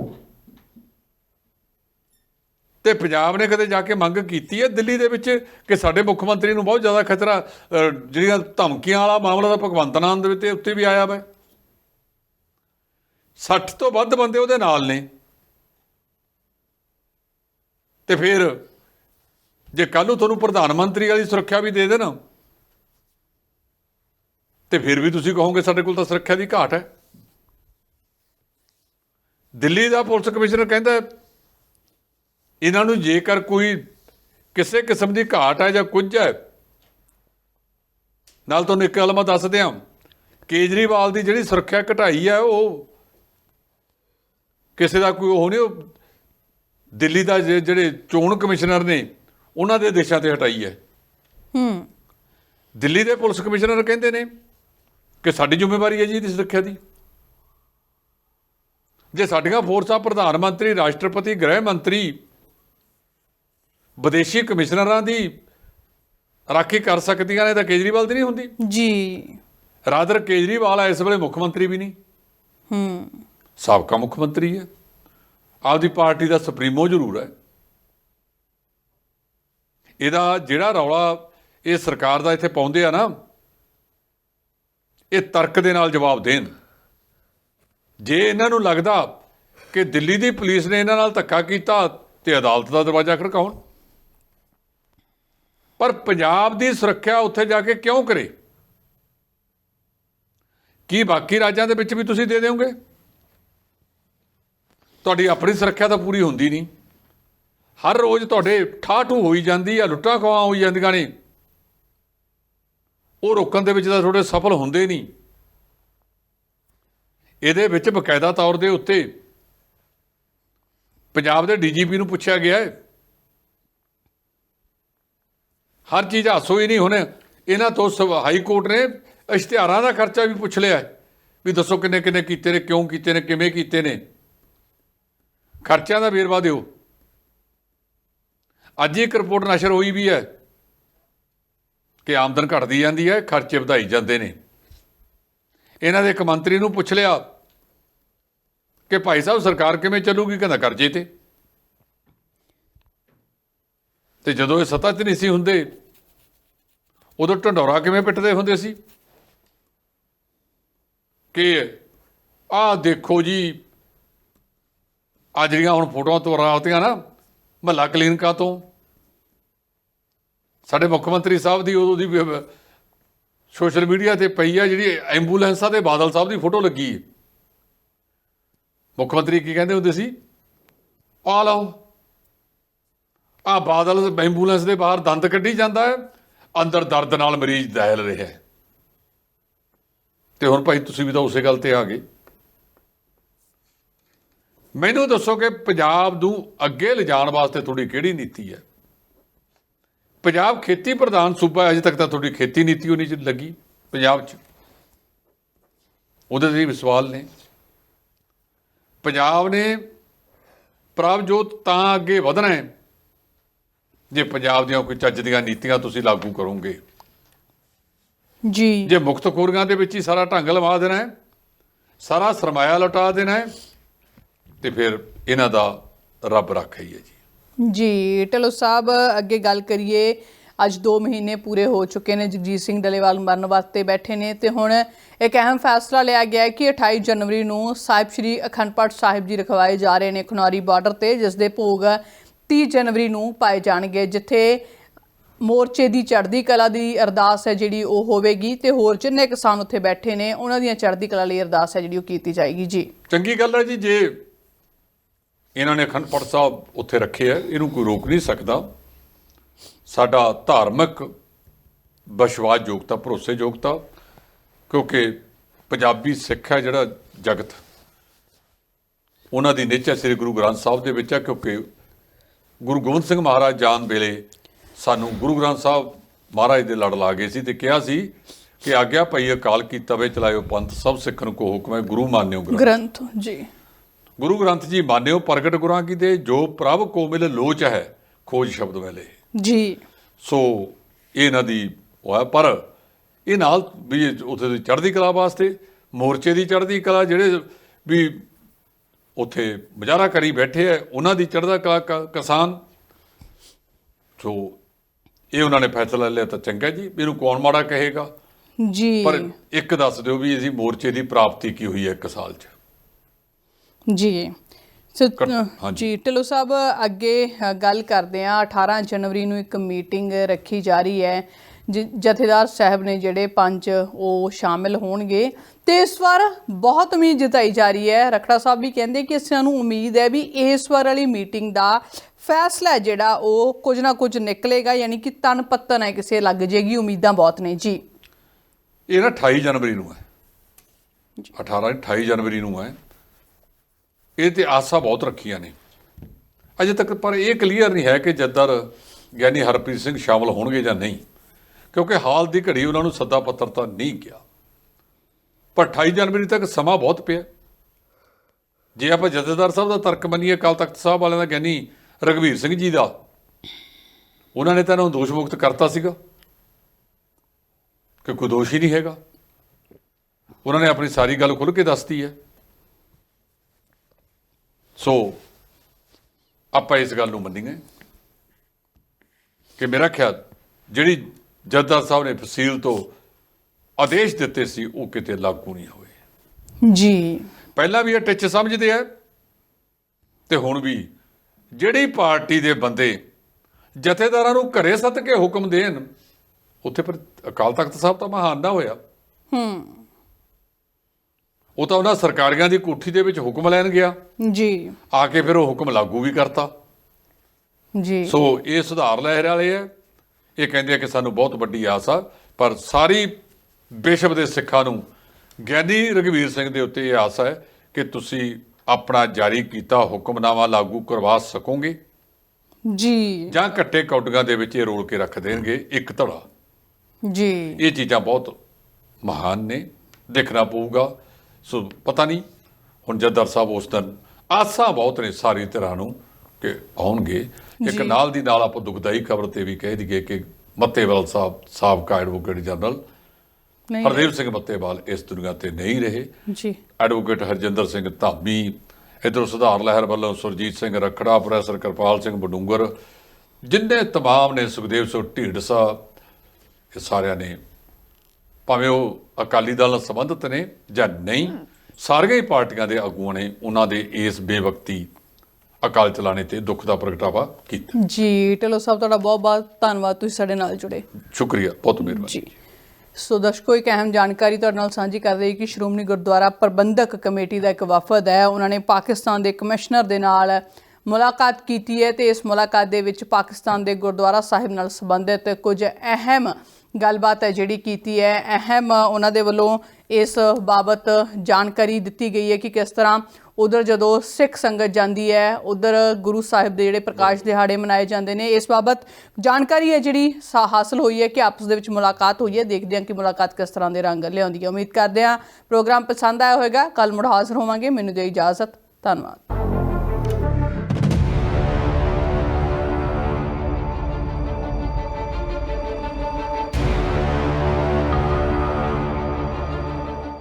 B: ਤੇ ਪੰਜਾਬ ਨੇ ਕਦੇ ਜਾ ਕੇ ਮੰਗ ਕੀਤੀ ਹੈ ਦਿੱਲੀ ਦੇ ਵਿੱਚ ਕਿ ਸਾਡੇ ਮੁੱਖ ਮੰਤਰੀ ਨੂੰ ਬਹੁਤ ਜ਼ਿਆਦਾ ਖਤਰਾ ਜਿਹੜੀਆਂ ਧਮਕੀਆਂ ਵਾਲਾ ਮਾਮਲਾ ਤਾਂ ਭਗਵੰਤ ਮਾਨ ਦੇ ਉੱਤੇ ਉੱਤੇ ਵੀ ਆਇਆ ਵਾ। 60 ਤੋਂ ਵੱਧ ਬੰਦੇ ਉਹਦੇ ਨਾਲ ਨੇ। ਤੇ ਫਿਰ ਜੇ ਕੱਲ ਨੂੰ ਤੁਹਾਨੂੰ ਪ੍ਰਧਾਨ ਮੰਤਰੀ ਵਾਲੀ ਸੁਰੱਖਿਆ ਵੀ ਦੇ ਦੇਣ, ਤੇ ਫਿਰ ਵੀ ਤੁਸੀਂ ਕਹੋਗੇ ਸਾਡੇ ਕੋਲ ਤਾਂ ਸੁਰੱਖਿਆ ਦੀ ਘਾਟ ਹੈ। ਦਿੱਲੀ ਦਾ ਪੁਲਿਸ ਕਮਿਸ਼ਨਰ ਕਹਿੰਦਾ ਇਹਨਾਂ ਨੂੰ ਜੇਕਰ ਕੋਈ ਕਿਸੇ ਕਿਸਮ ਦੀ ਘਾਟ ਹੈ ਜਾਂ ਕੁਝ ਹੈ ਨਾਲ ਤੁਹਾਨੂੰ ਇੱਕ ਗੱਲ ਮੈਂ ਦੱਸ ਦਿਆਂ ਕੇਜਰੀਵਾਲ ਦੀ ਜਿਹੜੀ ਸੁਰੱਖਿਆ ਘਟਾਈ ਹੈ ਉਹ ਕਿਸੇ ਦਾ ਕੋਈ ਉਹ ਨਹੀਂ ਉਹ ਦਿੱਲੀ ਦਾ ਜਿਹੜੇ ਚੋਣ ਕਮਿਸ਼ਨਰ ਨੇ ਉਹਨਾਂ ਦੇ ਦੇਸ਼ਾਂ ਤੇ ਹਟਾਈ ਹੈ।
A: ਹੂੰ।
B: ਦਿੱਲੀ ਦੇ ਪੁਲਿਸ ਕਮਿਸ਼ਨਰ ਕਹਿੰਦੇ ਨੇ ਕਿ ਸਾਡੀ ਜ਼ਿੰਮੇਵਾਰੀ ਹੈ ਜੀ ਇਹਦੀ ਸੁਰੱਖਿਆ ਦੀ। ਜੇ ਸਾਡੀਆਂ ਫੋਰਸਾਂ ਪ੍ਰਧਾਨ ਮੰਤਰੀ ਰਾਸ਼ਟਰਪਤੀ ਗ੍ਰਹਿ ਮੰਤਰੀ ਵਿਦੇਸ਼ੀ ਕਮਿਸ਼ਨਰਾਂ ਦੀ ਰਾਖੀ ਕਰ ਸਕਦੀਆਂ ਨੇ ਤਾਂ ਕੇਜਰੀਵਾਲ ਦੀ ਨਹੀਂ ਹੁੰਦੀ।
A: ਜੀ।
B: ਰਾਦਰ ਕੇਜਰੀਵਾਲ ਇਸ ਵੇਲੇ ਮੁੱਖ ਮੰਤਰੀ ਵੀ ਨਹੀਂ।
A: ਹੂੰ।
B: ਸਾਬਕਾ ਮੁੱਖ ਮੰਤਰੀ ਹੈ। ਆਪਦੀ ਪਾਰਟੀ ਦਾ ਸੁਪਰੀਮੋ ਜ਼ਰੂਰ ਹੈ। ਇਹਦਾ ਜਿਹੜਾ ਰੌਲਾ ਇਹ ਸਰਕਾਰ ਦਾ ਇੱਥੇ ਪਾਉਂਦੇ ਆ ਨਾ ਇਹ ਤਰਕ ਦੇ ਨਾਲ ਜਵਾਬ ਦੇਣ। ਜੇ ਇਹਨਾਂ ਨੂੰ ਲੱਗਦਾ ਕਿ ਦਿੱਲੀ ਦੀ ਪੁਲਿਸ ਨੇ ਇਹਨਾਂ ਨਾਲ ਧੱਕਾ ਕੀਤਾ ਤੇ ਅਦਾਲਤ ਦਾ ਦਰਵਾਜ਼ਾ ਖੜਕਾਉਣ ਪਰ ਪੰਜਾਬ ਦੀ ਸੁਰੱਖਿਆ ਉੱਥੇ ਜਾ ਕੇ ਕਿਉਂ ਕਰੇ? ਕੀ ਬਾਕੀ ਰਾਜਾਂ ਦੇ ਵਿੱਚ ਵੀ ਤੁਸੀਂ ਦੇ ਦਿਓਗੇ? ਤੁਹਾਡੀ ਆਪਣੀ ਸੁਰੱਖਿਆ ਤਾਂ ਪੂਰੀ ਹੁੰਦੀ ਨਹੀਂ। ਹਰ ਰੋਜ਼ ਤੁਹਾਡੇ ਠਾਠੂ ਹੋਈ ਜਾਂਦੀ ਆ, ਲੁੱਟਾਂ ਖਵਾ ਹੋਈ ਜਾਂਦੀਆਂ ਨੇ। ਉਹ ਰੋਕਣ ਦੇ ਵਿੱਚ ਤਾਂ ਥੋੜੇ ਸਫਲ ਹੁੰਦੇ ਨਹੀਂ। ਇਹਦੇ ਵਿੱਚ ਬਕਾਇਦਾ ਤੌਰ ਦੇ ਉੱਤੇ ਪੰਜਾਬ ਦੇ ਡੀਜੀਪੀ ਨੂੰ ਪੁੱਛਿਆ ਗਿਆ ਹੈ। ਹਰ ਚੀਜ਼ ਹਾਸੋ ਹੀ ਨਹੀਂ ਹੁਣ। ਇਹਨਾਂ ਤੋਂ ਸਵ- ਹਾਈ ਕੋਰਟ ਨੇ ਇਸ਼ਤਿਹਾਰਾਂ ਦਾ ਖਰਚਾ ਵੀ ਪੁੱਛ ਲਿਆ ਵੀ ਦੱਸੋ ਕਿੰਨੇ ਕਿੰਨੇ ਕੀਤੇ ਨੇ, ਕਿਉਂ ਕੀਤੇ ਨੇ, ਕਿਵੇਂ ਕੀਤੇ ਨੇ। ਖਰਚਿਆਂ ਦਾ ਵੇਰਵਾ ਦਿਓ। ਅੱਜ ਇੱਕ ਰਿਪੋਰਟ ਨਸ਼ਰ ਹੋਈ ਵੀ ਹੈ ਕਿ ਆਮਦਨ ਘਟਦੀ ਜਾਂਦੀ ਹੈ, ਖਰਚੇ ਵਧਾਈ ਜਾਂਦੇ ਨੇ। ਇਹਨਾਂ ਦੇ ਇੱਕ ਮੰਤਰੀ ਨੂੰ ਪੁੱਛ ਲਿਆ ਕਿ ਭਾਈ ਸਾਹਿਬ ਸਰਕਾਰ ਕਿਵੇਂ ਚੱਲੂਗੀ? ਕਹਿੰਦਾ ਕਰਜ਼ੇ ਤੇ। ਤੇ ਜਦੋਂ ਇਹ ਸੱਤਾ 'ਚ ਨਹੀਂ ਸੀ ਹੁੰਦੇ, ਉਦੋਂ ਢੰਡੋਰਾ ਕਿਵੇਂ ਪਿੱਟਦੇ ਹੁੰਦੇ ਸੀ? ਕਿ ਆਹ ਦੇਖੋ ਜੀ ਆ ਜਿਹੜੀਆਂ ਹੁਣ ਫੋਟੋਆਂ ਤੋਂ ਰਾਵਤੀਆਂ ਨਾ, ਮਹੱਲਾ ਕਲੀਨਿਕਾਂ ਤੋਂ। ਸਾਡੇ ਮੁੱਖ ਮੰਤਰੀ ਸਾਹਿਬ ਦੀ ਉਦੋਂ ਦੀ ਸੋਸ਼ਲ ਮੀਡੀਆ ਤੇ ਪਈ ਆ ਜਿਹੜੀ ਐਂਬੂਲੈਂਸਾਂ ਤੇ ਬਾਦਲ ਸਾਹਿਬ ਦੀ ਫੋਟੋ ਲੱਗੀ ਮੁੱਖ ਮੰਤਰੀ ਕੀ ਕਹਿੰਦੇ ਹੁੰਦੇ ਸੀ? ਆ ਲਓ। ਆ ਬਾਦਲ ਐਂਬੂਲੈਂਸ ਦੇ ਬਾਹਰ ਦੰਦ ਕੱਢੀ ਜਾਂਦਾ ਹੈ ਅੰਦਰ ਦਰਦ ਨਾਲ ਮਰੀਜ਼ ਦਹਿਲ ਰਿਹਾ ਹੈ। ਤੇ ਹੁਣ ਭਾਈ ਤੁਸੀਂ ਵੀ ਤਾਂ ਉਸੇ ਗੱਲ ਤੇ ਆ ਗਏ। ਮੈਨੂੰ ਦੱਸੋ ਕਿ ਪੰਜਾਬ ਨੂੰ ਅੱਗੇ ਲਿਜਾਣ ਵਾਸਤੇ ਤੁਹਾਡੀ ਕਿਹੜੀ ਨੀਤੀ ਹੈ? ਪੰਜਾਬ ਖੇਤੀ ਪ੍ਰਧਾਨ ਸੂਬਾ ਹੈ, ਅਜੇ ਤੱਕ ਤਾਂ ਤੁਹਾਡੀ ਖੇਤੀ ਨੀਤੀ ਉਹ ਨਹੀਂ ਲੱਗੀ ਪੰਜਾਬ 'ਚ। ਉਹਦੇ ਤੇ ਵੀ ਸਵਾਲ ਨੇ। ਪੰਜਾਬ ਨੇ ਪ੍ਰਭਜੋਤ ਤਾਂ ਅੱਗੇ ਵਧਣਾ ਹੈ। ਜੇ ਪੰਜਾਬ ਦੀਆਂ ਕੋਈ ਚੱਜ ਦੀਆਂ ਨੀਤੀਆਂ ਤੁਸੀਂ ਲਾਗੂ ਕਰੋਗੇ।
A: ਜੀ।
B: ਜੇ ਮੁਕਤਖੋਰੀਆਂ ਦੇ ਵਿੱਚ ਹੀ ਸਾਰਾ ਢੰਗ ਲਵਾ ਦੇਣਾ ਹੈ ਸਾਰਾ ਸਰਮਾਇਆ ਲੁਟਾ ਦੇਣਾ ਹੈ ਤੇ ਫਿਰ ਇਹਨਾਂ ਦਾ ਰੱਬ ਰੱਖਾ ਹੀ ਜੀ।
A: ਜੀ ਢਿੱਲੋਂ ਸਾਹਿਬ ਅੱਗੇ ਗੱਲ ਕਰੀਏ ਅੱਜ 2 ਮਹੀਨੇ ਪੂਰੇ ਹੋ ਚੁੱਕੇ ਨੇ ਜਗਜੀਤ ਸਿੰਘ ਡਲੇਵਾਲ ਮਰਨ ਵਾਸਤੇ ਬੈਠੇ ਨੇ ਤੇ ਹੁਣ ਇੱਕ ਅਹਿਮ ਫੈਸਲਾ ਲਿਆ ਗਿਆ ਹੈ ਕਿ 28 ਜਨਵਰੀ ਨੂੰ ਸਾਹਿਬ ਸ੍ਰੀ ਅਖੰਡ ਪਾਠ ਸਾਹਿਬ ਜੀ ਰਖਵਾਏ ਜਾ ਰਹੇ ਨੇ ਖਨੌਰੀ ਬਾਰਡਰ ਤੇ ਜਿਸ ਦੇ ਭੋਗ 30 ਜਨਵਰੀ ਨੂੰ ਪਾਏ ਜਾਣਗੇ, ਜਿੱਥੇ ਮੋਰਚੇ ਦੀ ਚੜ੍ਹਦੀ ਕਲਾ ਦੀ ਅਰਦਾਸ ਹੈ ਜਿਹੜੀ ਉਹ ਹੋਵੇਗੀ ਤੇ ਹੋਰ ਜਿੰਨੇ ਕਿਸਾਨ ਉੱਥੇ ਬੈਠੇ ਨੇ, ਉਹਨਾਂ ਦੀਆਂ ਚੜ੍ਹਦੀ ਕਲਾ ਲਈ ਅਰਦਾਸ ਹੈ ਜਿਹੜੀ ਉਹ ਕੀਤੀ ਜਾਏਗੀ। ਜੀ।
B: ਚੰਗੀ ਗੱਲ ਹੈ ਜੀ, ਜੇ ਇਹਨਾਂ ਨੇ ਅਖੰਡ ਪਾਠ ਸਾਹਿਬ ਉੱਥੇ ਰੱਖੇ ਹੈ ਇਹਨੂੰ ਕੋਈ ਰੋਕ ਨਹੀਂ ਸਕਦਾ। ਸਾਡਾ ਧਾਰਮਿਕ ਵਿਸ਼ਵਾਸ ਯੋਗਤਾ ਭਰੋਸੇ ਯੋਗਤਾ ਕਿਉਂਕਿ ਪੰਜਾਬੀ ਸਿੱਖ ਹੈ ਜਿਹੜਾ ਜਗਤ। ਉਹਨਾਂ ਦੀ ਨਿਚਾ ਸ੍ਰੀ ਗੁਰੂ ਗ੍ਰੰਥ ਸਾਹਿਬ ਦੇ ਵਿੱਚ ਹੈ ਕਿਉਂਕਿ ਗੁਰੂ ਗੋਬਿੰਦ ਸਿੰਘ ਮਹਾਰਾਜ ਜਾਣ ਵੇਲੇ ਸਾਨੂੰ ਗੁਰੂ ਗ੍ਰੰਥ ਸਾਹਿਬ ਮਹਾਰਾਜ ਦੇ ਲੜ ਲਾ ਗਏ ਸੀ ਤੇ ਕਿਹਾ ਸੀ ਕਿ ਆਗਿਆ ਭਈ ਅਕਾਲ ਕੀ ਤਵੇ ਚਲਾਇਓ ਪੰਥ ਸਭ ਸਿੱਖਣ ਕੋ ਹੁਕਮ ਹੈ ਗੁਰੂ ਮਾਨਿਓ ਗ੍ਰੰਥ।
A: ਗ੍ਰੰਥ ਜੀ।
B: ਗੁਰੂ ਗ੍ਰੰਥ ਜੀ ਮਾਨਿਓ ਪ੍ਰਗਟ ਗੁਰਾਂ ਕੀ ਦੇ ਜੋ ਪ੍ਰਭ ਕੋ ਮਿਲ ਲੋਚ ਹੈ ਖੋਜ ਸ਼ਬਦ ਵੇਲੇ।
A: ਜੀ।
B: ਸੋ ਇਹ ਇਹਨਾਂ ਦੀ ਉਹ ਹੈ ਪਰ ਇਹ ਨਾਲ ਵੀ ਉੱਥੇ ਦੀ ਚੜ੍ਹਦੀ ਕਲਾ ਵਾਸਤੇ ਮੋਰਚੇ ਦੀ ਚੜ੍ਹਦੀ ਕਲਾ ਜਿਹੜੇ ਵੀ ਉੱਥੇ ਮੁਜ਼ਾਹਰਾ ਕਰੀ ਬੈਠੇ ਆ ਉਹਨਾਂ ਦੀ ਚੜ੍ਹਦਾ ਕਲਾ ਕਿਸਾਨ। ਸੋ ਇਹ ਉਹਨਾਂ ਨੇ ਫੈਸਲਾ ਲਿਆ ਤਾਂ ਚੰਗਾ ਜੀ ਇਹਨੂੰ ਕੌਣ ਮਾੜਾ ਕਹੇਗਾ?
A: ਜੀ।
B: ਪਰ ਇੱਕ ਦੱਸ ਦਿਓ ਵੀ ਅਸੀਂ ਮੋਰਚੇ ਦੀ ਪ੍ਰਾਪਤੀ ਕੀ ਹੋਈ ਹੈ ਇੱਕ ਸਾਲ 'ਚ?
A: ਜੀ। ਜੀ ਢਿੱਲੋਂ ਸਾਹਿਬ ਅੱਗੇ ਗੱਲ ਕਰਦੇ ਆ 18 ਜਨਵਰੀ ਨੂੰ ਇੱਕ ਮੀਟਿੰਗ ਰੱਖੀ ਜਾ ਰਹੀ ਹੈ। ਜ- ਜਥੇਦਾਰ ਸਾਹਿਬ ਨੇ ਜਿਹੜੇ ਪੰਜ ਉਹ ਸ਼ਾਮਿਲ ਹੋਣਗੇ। ਤੇ ਇਸ ਵਾਰ ਬਹੁਤ ਉਮੀਦ ਜਤਾਈ ਜਾ ਰਹੀ ਹੈ। ਰਖੜਾ ਸਾਹਿਬ ਵੀ ਕਹਿੰਦੇ ਕਿ ਅਸੀਂ ਨੂੰ ਉਮੀਦ ਹੈ ਵੀ ਇਸ ਵਾਰ ਵਾਲੀ ਮੀਟਿੰਗ ਦਾ ਫੈਸਲਾ ਜਿਹੜਾ ਉਹ ਕੁਝ ਨਾ ਕੁਝ ਨਿਕਲੇਗਾ ਯਾਨੀ ਕਿ ਤਨ ਪੱਤਨ ਹੈ ਕਿਸੇ ਲੱਗ ਜੇਗੀ। ਉਮੀਦਾਂ ਬਹੁਤ ਨੇ। ਜੀ।
B: ਇਹ ਨਾ 28 ਜਨਵਰੀ ਨੂੰ ਹੈ। 18 28 ਜਨਵਰੀ ਨੂੰ ਹੈ। ਇਹ ਤੇ ਆਸਾਂ ਬਹੁਤ ਰੱਖੀਆਂ ਨੇ। ਅਜੇ ਤੱਕ ਪਰ ਇਹ ਕਲੀਅਰ ਨਹੀਂ ਹੈ ਕਿ ਜੱਦਰ ਗਿਆਨੀ ਹਰਪ੍ਰੀਤ ਸਿੰਘ ਸ਼ਾਮਲ ਹੋਣਗੇ ਜਾਂ ਨਹੀਂ। ਕਿਉਂਕਿ ਹਾਲ ਦੀ ਘੜੀ ਉਹਨਾਂ ਨੂੰ ਸੱਦਾ ਪੱਤਰ ਤਾਂ ਨਹੀਂ ਗਿਆ। ਪਰ 28 ਜਨਵਰੀ ਤੱਕ ਸਮਾਂ ਬਹੁਤ ਪਿਆ। ਜੇ ਆਪਾਂ ਜਥੇਦਾਰ ਸਾਹਿਬ ਦਾ ਤਰਕ ਮੰਨੀਏ, ਅਕਾਲ ਤਖਤ ਸਾਹਿਬ ਵਾਲਿਆਂ ਦਾ ਗਿਆਨੀ ਰਗਵੀਰ ਸਿੰਘ ਜੀ ਦਾ, ਉਹਨਾਂ ਨੇ ਤਾਂ ਇਹਨਾਂ ਨੂੰ ਦੋਸ਼ ਮੁਕਤ ਕਰਤਾ ਸੀਗਾ ਕਿ ਕੋਈ ਦੋਸ਼ ਹੀ ਨਹੀਂ ਹੈਗਾ। ਉਹਨਾਂ ਨੇ ਆਪਣੀ ਸਾਰੀ ਗੱਲ ਖੁੱਲ੍ਹ ਕੇ ਦੱਸਤੀ ਹੈ। ਸੋ, ਆਪਾਂ ਇਸ ਗੱਲ ਨੂੰ ਮੰਨੀਏ ਕਿ ਮੇਰਾ ਖਿਆਲ, ਜਿਹੜੀ ਜੱਦਾ ਸਾਹਿਬ ਨੇ ਫਸੀਲ ਤੋਂ ਆਦੇਸ਼ ਦਿੱਤੇ ਸੀ ਉਹ ਕਿਤੇ ਲਾਗੂ ਨਹੀਂ ਹੋਏ।
A: ਜੀ।
B: ਪਹਿਲਾਂ ਵੀ ਇਹ ਟਿੱਚ ਸਮਝਦੇ ਆ ਤੇ ਹੁਣ ਵੀ ਜਿਹੜੀ ਪਾਰਟੀ ਦੇ ਬੰਦੇ ਜਥੇਦਾਰਾਂ ਨੂੰ ਘਰੇ ਸੱਦ ਕੇ ਹੁਕਮ ਦੇਣ ਉੱਥੇ ਫਿਰ ਅਕਾਲ ਤਖਤ ਸਾਹਿਬ ਤਾਂ ਮਹਾਨ ਨਾ ਹੋਇਆ।
A: ਹੂੰ।
B: ਉਹ ਤਾਂ ਉਹਨਾਂ ਸਰਕਾਰੀਆਂ ਦੀ ਕੋਠੀ ਦੇ ਵਿੱਚ ਹੁਕਮ ਲੈਣ ਗਿਆ।
A: ਜੀ।
B: ਆ ਕੇ ਫਿਰ ਉਹ ਹੁਕਮ ਲਾਗੂ ਵੀ ਕਰਤਾ।
A: ਜੀ।
B: ਸੋ ਇਹ ਸੁਧਾਰ ਲਹਿਰ ਵਾਲੇ ਆ। ਇਹ ਕਹਿੰਦੇ ਆ ਕਿ ਸਾਨੂੰ ਬਹੁਤ ਵੱਡੀ ਆਸ ਆ ਪਰ ਸਾਰੀ ਵਿਸ਼ਵ ਦੇ ਸਿੱਖਾਂ ਨੂੰ ਗਿਆਨੀ ਰਘਵੀਰ ਸਿੰਘ ਦੇ ਉੱਤੇ ਇਹ ਆਸ ਹੈ ਕਿ ਤੁਸੀਂ ਆਪਣਾ ਜਾਰੀ ਕੀਤਾ ਹੁਕਮਨਾਮਾ ਲਾਗੂ ਕਰਵਾ ਸਕੋਗੇ।
A: ਜੀ।
B: ਜਾਂ ਘੱਟੇ ਕੌਡੀਆਂ ਦੇ ਵਿੱਚ ਇਹ ਰੋਲ ਕੇ ਰੱਖ ਦੇਣਗੇ ਇੱਕ ਧੜਾ।
A: ਜੀ।
B: ਇਹ ਚੀਜ਼ਾਂ ਬਹੁਤ ਮਹਾਨ ਨੇ ਦੇਖਣਾ ਪਊਗਾ। ਸੋ ਪਤਾ ਨਹੀਂ ਹੁਣ ਜੱਦਰ ਸਾਹਿਬ ਉਸ ਦਿਨ ਆਸਾਂ ਬਹੁਤ ਨੇ ਸਾਰੀ ਤਰ੍ਹਾਂ ਨੂੰ। ਕਿ ਆਉਣਗੇ। ਇੱਕ। ਨਾਲ ਦੀ ਨਾਲ ਆਪਾਂ ਦੁਖਦਾਈ ਖਬਰ ਤੇ ਵੀ ਕਹਿ ਦਈਏ ਕਿ ਮੱਤੇਵਾਲ ਸਾਹਿਬ ਸਾਬਕਾ ਐਡਵੋਕੇਟ ਜਨਰਲ ਹਰਦੇਵ ਸਿੰਘ ਮੱਤੇਵਾਲ ਇਸ ਦੁਨੀਆ ਤੇ ਨਹੀਂ ਰਹੇ।
A: ਜੀ।
B: ਐਡਵੋਕੇਟ ਹਰਜਿੰਦਰ ਸਿੰਘ ਧਾਮੀ ਇਧਰੋਂ ਸੁਧਾਰ ਲਹਿਰ ਵੱਲੋਂ ਸੁਰਜੀਤ ਸਿੰਘ ਰਖੜਾ ਪ੍ਰੋਫੈਸਰ ਕਿਰਪਾਲ ਸਿੰਘ ਬਡੂੰਗਰ ਜਿੰਨੇ ਤਮਾਮ ਨੇ ਸੁਖਦੇਵ ਸਿੰਘ ਢੀਂਡਸਾ ਇਹ ਸਾਰਿਆਂ ਨੇ ਭਾਵੇਂ ਉਹ ਅਕਾਲੀ ਦਲ ਨਾਲ ਸੰਬੰਧਿਤ ਨੇ ਜਾਂ ਨਹੀਂ ਸਾਰੀਆਂ ਹੀ ਪਾਰਟੀਆਂ ਦੇ ਆਗੂਆਂ ਨੇ ਉਹਨਾਂ ਦੇ ਇਸ ਬੇਵਕਤੀ ਅਕਾਲ ਚਲਾਣੇ ਤੇ ਦੁੱਖ ਦਾ ਪ੍ਰਗਟਾਵਾ ਕੀਤਾ।
A: ਜੀ ਢਿੱਲੋਂ ਸਾਹਿਬ ਤੁਹਾਡਾ ਬਹੁਤ ਬਹੁਤ ਧੰਨਵਾਦ ਤੁਸੀਂ ਸਾਡੇ ਨਾਲ ਜੁੜੇ।
B: ਸ਼ੁਕਰੀਆ ਬਹੁਤ ਮਿਹਰਬਾਨੀ।
A: ਜੀ। ਸੋ ਦਰਸ਼ਕੋ ਇੱਕ ਅਹਿਮ ਜਾਣਕਾਰੀ ਤੁਹਾਡੇ ਨਾਲ ਸਾਂਝੀ ਕਰ ਰਹੀ ਕਿ ਸ਼੍ਰੋਮਣੀ ਗੁਰਦੁਆਰਾ ਪ੍ਰਬੰਧਕ ਕਮੇਟੀ ਦਾ ਇੱਕ ਵਫਦ ਹੈ। ਉਹਨਾਂ ਨੇ ਪਾਕਿਸਤਾਨ ਦੇ ਕਮਿਸ਼ਨਰ ਦੇ ਨਾਲ ਮੁਲਾਕਾਤ ਕੀਤੀ ਹੈ ਤੇ ਇਸ ਮੁਲਾਕਾਤ ਦੇ ਵਿੱਚ ਪਾਕਿਸਤਾਨ ਦੇ ਗੁਰਦੁਆਰਾ ਸਾਹਿਬ ਨਾਲ ਸੰਬੰਧਿਤ ਕੁਝ ਅਹਿਮ ਗੱਲਬਾਤ ਹੈ ਜਿਹੜੀ ਕੀਤੀ ਹੈ। ਅਹਿਮ ਉਹਨਾਂ ਦੇ ਵੱਲੋਂ ਇਸ ਬਾਬਤ ਜਾਣਕਾਰੀ ਦਿੱਤੀ ਗਈ ਹੈ ਕਿ ਕਿਸ ਤਰ੍ਹਾਂ ਉਧਰ ਜਦੋਂ ਸਿੱਖ ਸੰਗਤ ਜਾਂਦੀ ਹੈ, ਉਧਰ ਗੁਰੂ ਸਾਹਿਬ ਦੇ ਜਿਹੜੇ ਪ੍ਰਕਾਸ਼ ਦਿਹਾੜੇ ਮਨਾਏ ਜਾਂਦੇ ਨੇ, ਇਸ ਬਾਬਤ ਜਾਣਕਾਰੀ ਹੈ ਜਿਹੜੀ ਸਾ- ਹਾਸਲ ਹੋਈ ਹੈ ਕਿ ਆਪਸ ਦੇ ਵਿੱਚ ਮੁਲਾਕਾਤ ਹੋਈ ਹੈ। ਦੇਖਦੇ ਹਾਂ ਕਿ ਮੁਲਾਕਾਤ ਕਿਸ ਤਰ੍ਹਾਂ ਦੇ ਰੰਗ ਲਿਆਉਂਦੀ ਹੈ। ਉਮੀਦ ਕਰਦੇ ਹਾਂ ਪ੍ਰੋਗਰਾਮ ਪਸੰਦ ਆਇਆ ਹੋਵੇਗਾ। ਕੱਲ ਮੁੜ ਹਾਜ਼ਰ ਹੋਵਾਂਗੇ। ਮੈਨੂੰ ਦੇ ਇਜਾਜ਼ਤ। ਧੰਨਵਾਦ।